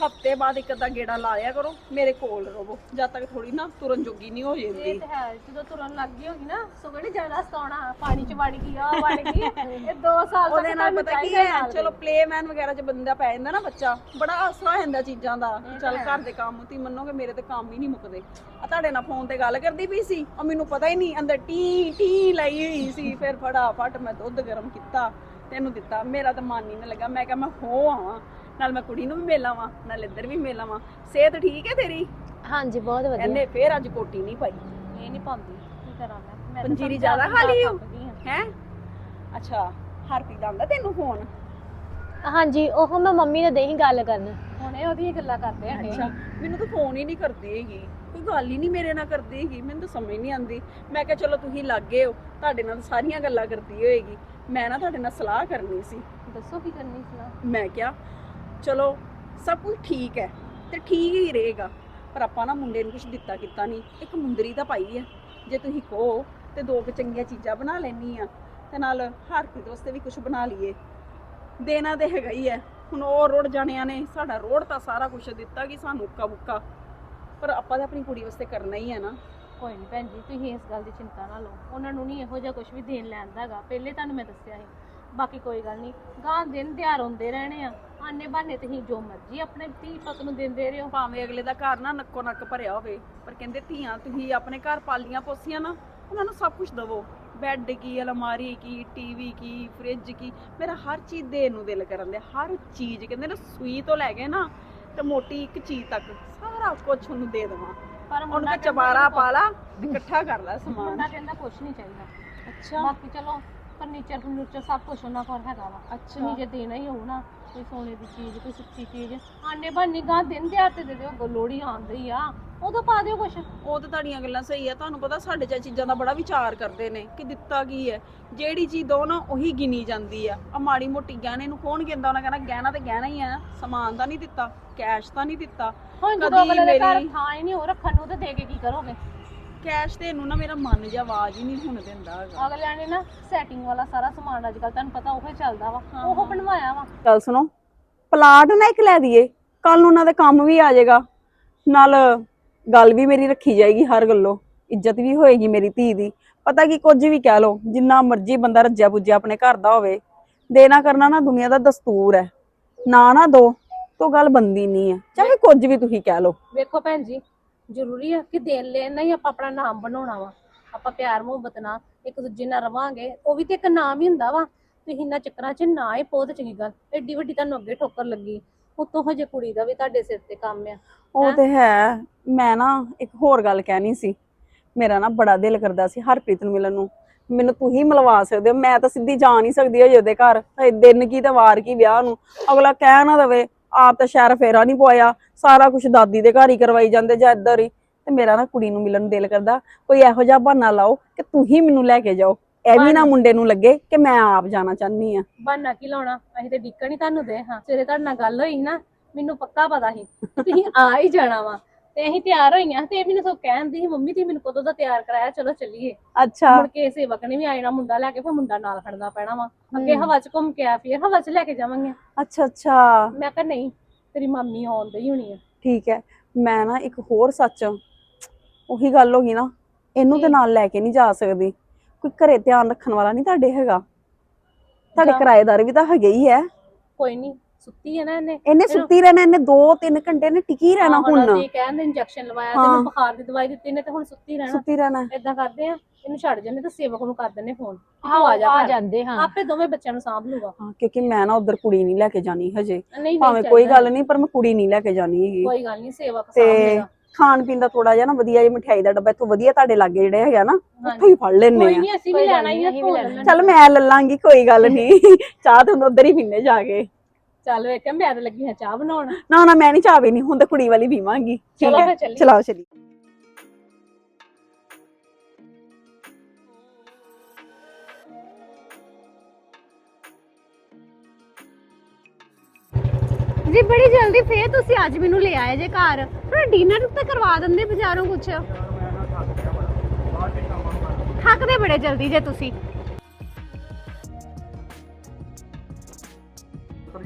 ਹਫ਼ਤੇ ਬਾਅਦ ਇੱਕ ਅੱਧਾ ਗੇੜਾ ਲਾਇਆ ਕਰੋ ਮੇਰੇ ਕੋਲ ਰਹੋ। ਜਦ ਤੱਕ ਥੋੜੀ ਨਾ ਤੁਰਨ ਜੋਗੀ ਨਹੀਂ ਹੋ ਜਾਂਦੀ। ਇਹ ਤੇ ਹੈ ਜਦੋਂ ਤੁਰਨ ਲੱਗ ਗਈ ਹੋਗੀ ਨਾ ਸਗੋਂ ਨਹੀਂ ਜ਼ਿਆਦਾ ਸਤਾਉਣਾ ਪਾਣੀ ਚ ਵੜ ਗਈ ਆ ਵੜ ਗਈ ਇਹ 2 ਸਾਲ ਤੱਕ ਉਹਦੇ ਨਾਲ ਤੁਹਾਨੂੰ ਪਤਾ ਕੀ ਚਾਹੀਦਾ ਹੈ ਨਾਲ ਚਲੋ ਪਲੇਮੈਨ ਵਗੈਰਾ ਚ ਬੰਦਾ ਪੈ ਜਾਂਦਾ ਨਾ ਬੱਚਾ ਬੜਾ ਆਸਰਾ ਹੋ ਜਾਂਦਾ ਚੀਜ਼ਾਂ ਦਾ। ਚੱਲ ਘਰ ਦੇ ਕੰਮ ਤੁਸੀਂ ਮੰਨੋਗੇ ਮੇਰੇ ਤੇ ਕੰਮ ਹੀ ਨਹੀਂ ਮੁੱਕਦੇ। ਆ ਤੁਹਾਡੇ ਨਾਲ ਫੋਨ ਤੇ ਗੱਲ ਕਰਦੀ ਪਈ ਸੀ ਉਹ ਮੈਨੂੰ ਪਤਾ ਹੀ ਨਹੀਂ ਅੰਦਰ ਟੀ ਟੀ ਲਈ ਹੋਈ ਸੀ ਫਿਰ ਫਟਾਫਟ ਮੈਂ ਦੁੱਧ ਗਰਮ ਕੀਤਾ ਤੈਨੂੰ ਦਿੱਤਾ ਮੇਰਾ ਤਾਂ ਮਨ ਹੀ ਨਾ ਲੱਗਾ। ਮੈਂ ਕਿਹਾ ਮੈਂ ਹੋ ਆਵਾਂ। ਨਾਲ ਮੈਂ ਕੁੜੀ ਨੂੰ ਵੀ ਮਿਲ ਆਵਾਂ ਨਾਲ ਇੱਧਰ ਵੀ ਮਿਲ ਆਵਾਂ। ਸਿਹਤ ਠੀਕ ਹੈ ਤੇਰੀ? ਹਾਂਜੀ ਬਹੁਤ ਵਧੀਆ। ਇਹਨੇ ਫੇਰ ਅੱਜ ਕੋਟੀ ਨਹੀਂ ਪਾਈ। ਇਹ ਨਹੀਂ ਪਾਉਂਦੀ। ਕੀ ਕਰਾਂ ਮੈਂ? ਮੈਂ ਤਾਂ ਪੰਜੀਰੀ ਸਮਝਾ ਜ਼ਿਆਦਾ ਖਾ ਲਈ ਹੋ? ਥੱਕ ਗਈ ਹਾਂ। ਹੈ? ਅੱਛਾ ਹਰਪ੍ਰੀਤ ਦਾ ਆਉਂਦਾ ਤੈਨੂੰ ਫੋਨ? ਹਾਂਜੀ ਉਹ ਮੈਂ ਮੰਮੀ ਨਾਲ ਦੇਹੀ ਗੱਲ ਕਰਨ। ਹੁਣ ਇਹ ਉਹਦੀਆਂ ਗੱਲਾਂ ਕਰਦੇ ਆ ਅੱਛਾ ਮੈਨੂੰ ਤਾਂ ਫੋਨ ਹੀ ਨਹੀਂ ਕਰਦੀ ਹੈਗੀ। ਕੋਈ ਗੱਲ ਹੀ ਨਹੀਂ ਮੇਰੇ ਨਾਲ ਕਰਦੀ ਹੈਗੀ ਮੈਨੂੰ ਤਾਂ ਸਮਝ ਨਹੀਂ ਆਉਂਦੀ। ਮੈਂ ਕਿਹਾ ਚਲੋ ਤੁਸੀਂ ਲੱਗੇ ਹੋ ਤੁਹਾਡੇ ਨਾਲ ਸਾਰੀਆਂ ਗੱਲਾਂ ਕਰਦੀ ਹੋਏਗੀ। ਮੈਂ ਨਾ ਤੁਹਾਡੇ ਨਾਲ ਸਲਾਹ ਕਰਨੀ ਸੀ। ਦੱਸੋ ਕੀ ਕਰਨੀ ਸਲਾਹ ਮੈਂ ਕਿਹਾ ਚਲੋ, ਸਭ ਕੁਝ ਠੀਕ ਹੈ ਤੇ ਠੀਕ ਹੀ ਰਹੇਗਾ, ਪਰ ਆਪਾਂ ਨਾ ਮੁੰਡੇ ਨੂੰ ਕੁਝ ਦਿੱਤਾ ਕੀਤਾ ਨਹੀਂ। ਇੱਕ ਮੁੰਦਰੀ ਤਾਂ ਪਾਈ ਹੈ। ਜੇ ਤੁਸੀਂ ਕਹੋ ਤੇ ਦੋ ਕੁ ਚੰਗੀਆਂ ਚੀਜ਼ਾਂ ਬਣਾ ਲੈਣੀ ਆ ਤੇ ਨਾਲ ਹਰਪ੍ਰੀਤ ਵਾਸਤੇ ਵੀ ਕੁਝ ਬਣਾ ਲਈਏ। ਦੇਣਾ ਤੇ ਹੈਗਾ ਹੀ ਹੈ। ਹੁਣ ਉਹ ਰੋੜ ਜਾਣਿਆਂ ਨੇ, ਸਾਡਾ ਰੋੜ ਤਾਂ ਸਾਰਾ ਕੁਝ ਦਿੱਤਾ ਕਿ ਸਾਨੂੰ ਉੱਕਾ ਬੁੱਕਾ ਪਰ ਆਪਾਂ ਤਾਂ ਆਪਣੀ ਕੁੜੀ ਵਾਸਤੇ ਕਰਨਾ ਹੀ ਹੈ ਨਾ। ਕੋਈ ਨਹੀਂ ਭੈਣ ਜੀ, ਤੁਸੀਂ ਇਸ ਗੱਲ ਦੀ ਚਿੰਤਾ ਨਾ ਲਓ। ਉਹਨਾਂ ਨੂੰ ਨਹੀਂ ਇਹੋ ਜਿਹਾ ਕੁਝ ਵੀ ਦੇਣ ਲੈਣ ਦਾ ਪਹਿਲੇ ਤੁਹਾਨੂੰ ਮੈਂ ਦੱਸਿਆ ਸੀ ਬਾਕੀ ਕੋਈ ਗੱਲ ਨਹੀਂ। ਗਾਂ ਦਿਨ ਤਿਉਹਾਰ ਹੁੰਦੇ ਰਹਿਣੇ ਆ। ਆਨੇ ਬਾਨੇ ਤੁਸੀਂ ਜੋ ਮਰਜ਼ੀ ਆਪਣੇ ਧੀ ਪੁੱਤ ਨੂੰ ਦਿੰਦੇ ਰਹੋ। ਭਾਵੇਂ ਅਗਲੇ ਦਾ ਘਰ ਨਾ ਨੱਕੋ ਨੱਕ ਭਰਿਆ ਹੋਵੇ ਪਰ ਕਹਿੰਦੇ ਧੀਆਂ ਤੁਸੀਂ ਆਪਣੇ ਘਰ ਪਾਲੀਆਂ ਪੋਸੀਆਂ ਨਾ ਉਹਨਾਂ ਨੂੰ ਸਭ ਕੁਝ ਦਵੋ। ਬੈੱਡ ਕੀ ਅਲਮਾਰੀ ਕੀ ਟੀਵੀ ਕੀ ਫ੍ਰਿਜ ਕੀ ਮੇਰਾ ਹਰ ਚੀਜ਼ ਦੇਣ ਨੂੰ ਦਿਲ ਕਰਨ ਦੇ ਹਰ ਚੀਜ਼ ਕਹਿੰਦੇ ਨਾ ਸੂਈ ਤੋਂ ਲੈ ਕੇ ਨਾ ਤੇ ਮੋਟੀ ਇੱਕ ਚੀਜ਼ ਤੱਕ ਸਾਰਾ ਕੁਝ ਉਹਨੂੰ ਦੇ ਦੇਵਾਂ। ਪਰ ਮੁੰਡਾ ਚਬਾਰਾ ਪਾ ਲਾ ਤੇ ਇਕੱਠਾ ਕਰ ਲੈ ਸਮਾਨ। ਮੁੰਡਾ ਕਹਿੰਦਾ ਕੁਝ ਨਹੀਂ ਚਾਹੀਦਾ। ਅੱਛਾ। ਬਾਕੀ ਚਲੋ ਫਰਨੀਚਰ ਫਰਨੀਚਰ ਸਭ ਕੁਝ ਉਹਨਾਂ ਕੋਲ ਹੈਗਾ ਵਾ। ਅੱਛਾ। ਜੇ ਦੇਣਾ ਹੀ ਹੋਊ ਨਾ ਕੋਈ ਸੋਨੇ ਦੀ ਚੀਜ਼ ਕੋਈ ਸੁੱਚੀ ਚੀਜ਼ ਆਨੇ ਬਾਨੀ ਗਾਂ ਦਿਨ ਦਿਹਾੜ ਤੇ ਦੇ ਦਿਓ ਲੋੜੀ ਆਉਂਦੀ ਆ ਉਦੋਂ ਪਾ ਦਿਓ ਕੁਛ। ਉਹ ਤਾਂ ਤੁਹਾਡੀਆਂ ਗੱਲਾਂ ਸਹੀ ਆ ਤੁਹਾਨੂੰ ਪਤਾ ਸਾਡੇ ਚ ਚੀਜ਼ਾਂ ਦਾ ਬੜਾ ਵਿਚਾਰ ਕਰਦੇ ਨੇ ਕਿ ਦਿੱਤਾ ਕੀ ਹੈ। ਜਿਹੜੀ ਚੀਜ਼ ਦੋ ਨਾ ਉਹੀ ਗਿਣੀ ਜਾਂਦੀ ਆ। ਆ ਮਾੜੀ ਮੋਟੀ ਗਹਿਣੇ ਨੂੰ ਕੌਣ ਗਿਣਦਾ? ਉਹਨਾਂ ਕਹਿੰਦਾ ਗਹਿਣਾ ਤੇ ਗਹਿਣਾ ਹੀ ਆ। ਸਮਾਨ ਤਾਂ ਨਹੀਂ ਦਿੱਤਾ ਕੈਸ਼ ਤਾਂ ਨਹੀਂ ਦਿੱਤਾ। ਹੁਣ ਜਦੋਂ ਕਦੀ ਅਗਲੇ ਦੇ ਘਰ ਥਾਂ ਹੀ ਨਹੀਂ ਹੋ ਰੱਖਣ ਨੂੰ ਤੇ ਦੇ ਕੇ ਕੀ ਕਰੋਗੇ? ਕੈਸ਼ ਤੇ ਇਹਨੂੰ ਨਾ ਮੇਰਾ ਮਨ ਜਿਹਾ ਆਵਾਜ਼ ਹੀ ਨਹੀਂ ਹੁਣ ਦਿੰਦਾ ਹੈਗਾ। ਅਗਲਿਆਂ ਨੇ ਨਾ ਸੈਟਿੰਗ ਵਾਲਾ ਸਾਰਾ ਸਮਾਨ ਅੱਜ ਕੱਲ ਤੁਹਾਨੂੰ ਪਤਾ ਉਹ ਚੱਲਦਾ ਵਾ ਹਾਂ, ਉਹ ਹਾਂ। ਬਣਵਾਇਆ ਵਾ। ਗੱਲ ਸੁਣੋ ਪਲਾਟ ਨਾ ਇੱਕ ਲੈ ਦਈਏ ਕੱਲ ਨੂੰ ਉਹਨਾਂ ਦੇ ਕੰਮ ਵੀ ਆ ਜਾਏਗਾ। ਨਾਲ ਗੱਲ ਵੀ ਮੇਰੀ ਰੱਖੀ ਜਾਏਗੀ ਹਰ ਗੱਲੋਂ ਇੱਜ਼ਤ ਵੀ ਹੋਏਗੀ ਮੇਰੀ ਧੀ ਦੀ। ਪਤਾ ਕੀ ਕੁਝ ਵੀ ਕਹਿ ਲੋ ਜਿੰਨਾ ਮਰਜ਼ੀ ਬੰਦਾ ਰੱਜਿਆ ਪੁੱਜਿਆ ਆਪਣੇ ਘਰ ਦਾ ਹੋਵੇ ਦੇਣਾ ਕਰਨਾ ਨਾ ਦੁਨੀਆ ਦਾ ਦਸਤੂਰ ਹੈ। ਨਾ ਨਾ ਦੋ ਤੋ ਗੱਲ ਬੰਦੀ ਨਹੀਂ ਹੈ ਚਾਹੇ ਕੁਝ ਵੀ ਤੁਸੀਂ ਕਹਿ ਲੋ ਵੇਖੋ ਭੈਣ ਜੀ ਜ਼ਰੂਰੀ ਆ ਕਿ ਦੇਣ ਲੈਣ ਨਾਲ ਹੀ ਆਪਾਂ ਆਪਣਾ ਨਾਮ ਬਣਾਉਣਾ ਵਾ। ਆਪਾਂ ਪਿਆਰ ਮੁਹੱਬਤ ਨਾਲ ਇੱਕ ਦੂਜੇ ਨਾਲ ਰਵਾਂਗੇ ਉਹ ਵੀ ਤੇ ਇੱਕ ਨਾਮ ਹੀ ਹੁੰਦਾ ਵਾ। ਤੁਸੀਂ ਇਹਨਾਂ ਚੱਕਰਾਂ 'ਚ ਨਾ ਹੀ ਬਹੁਤ ਚੰਗੀ ਗੱਲ। ਐਡੀ ਵੱਡੀ ਤੁਹਾਨੂੰ ਅੱਗੇ ਠੋਕਰ ਲੱਗੀ। ਉਤੋਂ ਹਜੇ ਕੁੜੀ ਦਾ ਵੀ ਤੁਹਾਡੇ ਸਿਰ ਤੇ ਕੰਮ ਆ। ਉਹ? ਤੇ ਹੈ। ਮੈਂ ਨਾ ਇੱਕ ਹੋਰ ਗੱਲ ਕਹਿਣੀ ਸੀ। ਮੇਰਾ ਨਾ ਬੜਾ ਦਿਲ ਕਰਦਾ ਸੀ ਹਰਪ੍ਰੀਤ ਨੂੰ ਮਿਲਣ ਨੂੰ। ਮੈਨੂੰ ਤੁਸੀਂ ਮਿਲਵਾ ਸਕਦੇ ਹੋ। ਮੈਂ ਤਾਂ ਸਿੱਧੀ ਜਾ ਨਹੀਂ ਸਕਦੀ ਅਜੇ ਉਹਦੇ ਘਰ। ਹਜੇ ਦਿਨ ਕੀ ਤੇ ਵਾਰ ਕੀ ਵਿਆਹ ਨੂੰ। ਅਗਲਾ ਕਹਿ ਨਾ ਦਵੇ। ਆਪ ਤਾਂ ਸ਼ਹਿਰ ਫੇਰਾ ਨਹੀਂ ਪਵਾਇਆ ਸਾਰਾ ਕੁਝ ਦਾਦੀ ਦੇ ਘਰ ਹੀ ਕਰਵਾਈ ਜਾਂਦੇ ਜਾਂ ਇੱਧਰ ਹੀ। ਤੇ ਮੇਰਾ ਨਾ ਕੁੜੀ ਨੂੰ ਮਿਲਣ ਨੂੰ ਦਿਲ ਕਰਦਾ ਕੋਈ ਇਹੋ ਜਿਹਾ ਬਹਾਨਾ ਲਾਓ ਕਿ ਤੁਸੀਂ ਮੈਨੂੰ ਲੈ ਕੇ ਜਾਓ। ਇਹ ਵੀ ਨਾ ਮੁੰਡੇ ਨੂੰ ਲੱਗੇ ਕਿ ਮੈਂ ਆਪ ਜਾਣਾ ਚਾਹੁੰਦੀ ਆ ਬਹਾਨਾ ਕੀ ਲਾਉਣਾ? ਅਸੀਂ ਤੇ ਡਿੱਕਣ ਹੀ ਤੁਹਾਨੂੰ ਦੇ ਹਾਂ। ਸਵੇਰੇ ਤੁਹਾਡੇ ਨਾਲ ਗੱਲ ਹੋਈ ਸੀ ਨਾ ਮੈਨੂੰ ਪੱਕਾ ਪਤਾ ਸੀ ਕਿ ਤੁਸੀਂ ਆ ਹੀ ਜਾਣਾ ਵਾ। ਤੇ ਅਸੀਂ ਤਿਆਰ ਹੋਈਆਂ ਤੇ ਇਹ ਮੈਨੂੰ ਸੋ ਕਹਿੰਦੀ ਸੀ ਮੰਮੀ ਤੁਸੀਂ ਮੈਨੂੰ ਕਦੋਂ ਦਾ ਤਿਆਰ ਕਰਾਇਆ? ਚਲੋ ਚੱਲੀਏ। ਅੱਛਾ। ਮੁੜ ਕੇ ਸੇਵਕ ਨੇ ਵੀ ਆ ਜਾਣਾ ਮੁੰਡਾ ਲੈ ਕੇ ਫਿਰ ਮੁੰਡਾ ਨਾਲ ਖੜਨਾ ਪੈਣਾ ਵਾ। ਅੱਗੇ ਹਵਾ 'ਚ ਘੁੰਮ ਕੇ ਆ ਫਿਰ ਹਵਾ 'ਚ ਲੈ ਕੇ ਜਾਵਾਂਗੇ ਅੱਛਾ ਅੱਛਾ। ਮੈਂ ਕਿਹਾ ਨਹੀਂ ਤੇਰੀ ਮਾਮੀ ਆਉਣ ਡਈ ਹੋਣੀ ਆ। ਠੀਕ ਹੈ। ਮੈਂ ਨਾ ਇੱਕ ਹੋਰ ਸੱਚ ਉਹੀ ਗੱਲ ਹੋ ਗਈ ਨਾ ਇਹਨੂੰ ਤੇ? ਨਾਲ ਲੈ ਕੇ ਨਹੀਂ ਜਾ ਸਕਦੀ। ਕੋਈ ਘਰੇ ਧਿਆਨ ਰੱਖਣ ਵਾਲਾ ਨਹੀਂ ਤੁਹਾਡੇ ਹੈਗਾ। ਤੁਹਾਡੇ। ਕਿਰਾਏਦਾਰ ਵੀ ਤਾਂ ਹੈਗੇ ਹੀ ਹੈ। ਕੋਈ ਨਹੀਂ ਸੁੱਤੀ ਹੈ ਨਾ ਇਹਨੇ। ਇਹਨੇ ਸੁੱਤੀ ਰਹਿਣਾ ਇਹਨੇ 2-3 ਘੰਟੇ ਨੇ ਟਿਕੀ ਰਹਿਣਾ ਹੁਣ। ਅਸੀਂ ਕਹਿੰਦੇ ਇੰਜੈਕਸ਼ਨ ਲਵਾਇਆ ਹਾਂ। ਤੈਨੂੰ ਬੁਖਾਰ ਦੀ ਦਵਾਈ ਦਿੱਤੀ ਨੇ ਤੇ ਹੁਣ ਸੁੱਤੀ ਰਹਿਣਾ। ਸੁੱਤੀ ਰਹਿਣਾ। ਏਦਾਂ ਕਰਦੇ ਆ ਇਹਨੂੰ ਛੱਡ ਜੰਨੇ ਤੇ ਸੇਵਕ ਨੂੰ ਕਰ ਦਿੰਨੇ ਫੋਨ ਤੂੰ ਆਹੋ, ਆ ਜਾ ਆ। ਜਾਂਦੇ ਹਾਂ। ਆਪੇ ਦੋਵੇਂ ਬੱਚਿਆਂ ਨੂੰ ਸਾਂਭ ਲੂਗਾ। ਹਾਂ ਕਿਉਂਕਿ ਮੈਂ ਨਾ ਉਧਰ ਕੁੜੀ ਨਹੀਂ ਲੈ ਕੇ ਜਾਣੀ ਹਜੇ। ਭਾਵੇਂ ਕੋਈ। ਗੱਲ ਨਹੀਂ ਪਰ ਮੈਂ ਕੁੜੀ ਨਹੀਂ ਲੈ ਕੇ ਜਾਣੀ ਹੈਗੀ। ਕੋਈ ਗੱਲ ਨਹੀਂ ਸੇਵਕ ਸਾਂਭ ਤੇ ਲੇਗਾ ਖਾਣ ਪੀਣ ਦਾ ਥੋੜਾ ਜਿਹਾ ਨਾ ਵਧੀਆ ਜਿਹੀ ਮਠਿਆਈ ਦਾ ਡੱਬਾ ਇੱਥੋਂ ਵਧੀਆ ਤੁਹਾਡੇ ਲਾਗੇ ਜਿਹੜੇ ਹੈਗਾ ਨਾ ਉੱਥੋਂ ਹੀ ਫੜ ਲੈਣੇ ਕੋਈ ਆ। ਨਹੀਂ ਅਸੀਂ ਵੀ ਕੋਈ ਲੈਣਾ ਹੀ ਆ। ਚੱਲ ਮੈਂ ਲੱਲਾਂਗੀ ਕੋਈ ਗੱਲ ਨਹੀਂ। ਚਾਹ ਤੁਹਾਨੂੰ ਉਧਰ ਹੀ ਪੀਣੇ ਜਾ ਕੇ ਚੱਲ ਵੇਖ ਮੈਂ ਤਾਂ ਲੱਗੀ ਹਾਂ ਚਾਹ ਬਣਾਉਣ। ਨਾ ਨਾ ਮੈਂ ਨਹੀਂ ਚਾਹ ਵੀ ਨਹੀਂ ਹੁਣ ਤਾਂ ਕੁੜੀ ਵਾਲੀ ਪੀਵਾਂਗੀ ਠੀਕ ਚਲੋ ਹੈ? ਫਿਰ ਚੱਲੀਏ। ਚਲਾਓ ਚਲੀ ਜੀ ਬੜੀ ਜਲਦੀ ਫੇਰ ਤੁਸੀਂ ਅੱਜ ਮੈਨੂੰ ਲੈ ਆਏ ਜੇ ਘਰ। ਥੋੜਾ ਡਿਨਰ ਤੇ ਕਰਵਾ ਦਿੰਦੇ ਬਾਜ਼ਾਰੋਂ ਕੁਛ। ਥੱਕਦੇ ਬੜੇ ਜਲਦੀ ਜੇ ਤੁਸੀਂ।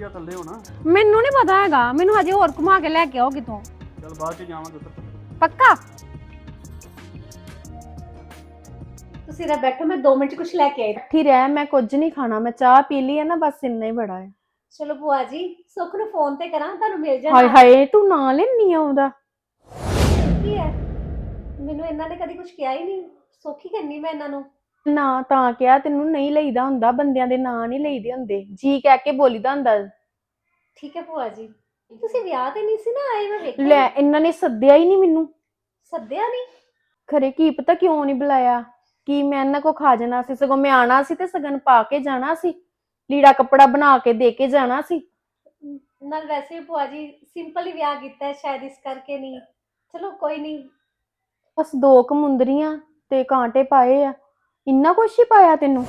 ਵਧੀਆ ਥੱਲੇ ਹੋਣਾ। ਮੈਨੂੰ ਨਹੀਂ ਪਤਾ ਹੈਗਾ। ਮੈਨੂੰ ਹਜੇ ਹੋਰ ਘੁਮਾ ਕੇ ਲੈ ਕੇ ਆਓ ਕਿਤੋਂ। ਚਲ ਬਾਅਦ ਚ ਜਾਵਾਂਗੇ ਉੱਧਰ ਪੱਕਾ? ਤੁਸੀਂ ਰ ਬੈਠੋ ਮੈਂ 2 ਮਿੰਟ ਕੁਝ ਲੈ ਕੇ ਆਈ। ਬੈਠੀ ਰਹਿ ਮੈਂ ਕੁਝ ਨਹੀਂ ਖਾਣਾ ਮੈਂ ਚਾਹ ਪੀ ਲਈ ਹੈ ਨਾ ਬਸ ਇੰਨਾ ਹੀ ਬੜਾ ਹੈ ਚਲੋ ਭੂਆ ਜੀ ਸੁਖ ਨੂੰ ਫੋਨ ਤੇ ਕਰਾਂ ਤੁਹਾਨੂੰ ਮਿਲ ਹਾਏ ਜਾਣਾ। ਹਾਏ ਤੂੰ ਨਾਂ ਲੈਣੀ ਆਉਂਦਾ। ਕੀ ਹੈ? ਮੈਨੂੰ ਇਹਨਾਂ ਨੇ ਕਦੀ ਕੁਝ ਕਿਹਾ ਹੀ ਨਹੀਂ। ਸੋਖੀ ਕਰਨੀ ਮੈਂ ਇਹਨਾਂ ਨੂੰ। ਨਾ ਤਾਂ ਕਿਹਾ ਤੈਨੂੰ ਨਹੀਂ ਲਈਦਾ ਹੁੰਦਾ ਬੰਦਿਆਂ ਦੇ ਨਾਂ ਨਹੀਂ ਲਈਦੇ ਹੁੰਦੇ। ਜੀ ਕਹਿ ਕੇ ਬੋਲੀਦਾ ਹੁੰਦਾ। ਠੀਕ ਹੈ ਭੂਆ ਜੀ ਤੁਸੀਂ ਵਿਆਹ ਤੇ ਨਹੀਂ ਸੀ ਨਾ ਆਏ ਮੈਂ ਵੇਖਿਆ ਲੈ ਨਹੀਂ। ਇਹਨਾਂ ਨੇ ਸੱਦਿਆ ਹੀ ਨਹੀਂ ਮੈਨੂੰ। ਸੱਦਿਆ ਨਹੀਂ? ਖਰੇ ਕੀ ਪਤਾ ਕਿਉਂ ਨਹੀਂ ਬੁਲਾਇਆ? ਕੀ ਮੈਂ ਇਹਨਾਂ ਕੋ ਖਾ ਜਾਣਾ ਸੀ? ਸਗੋਂ ਮੈਂ ਆਣਾ ਸੀ ਤੇ ਸਗਨ ਪਾ ਕੇ ਜਾਣਾ ਸੀ। ਲੀੜਾ ਕੱਪੜਾ ਬਣਾ ਕੇ ਦੇ ਕੇ ਜਾਣਾ ਸੀ। ਨਾਲ ਵੈਸੇ ਵੀ ਭੂਆ ਜੀ ਸਿੰਪਲ ਹੀ ਵਿਆਹ ਕੀਤਾ ਹੈ ਸ਼ਾਇਦ ਇਸ ਕਰਕੇ ਨਹੀਂ। ਚਲੋ ਕੋਈ ਨਹੀਂ। ਬਸ ਦੋ ਕੁ ਮੁੰਦਰੀਆਂ ਤੇ ਕਾਂਟੇ ਪਾਏ ਆ। ਇੰਨਾ ਕੁਛ ਹੀ ਪਾਇਆ ਤੈਨੂੰ?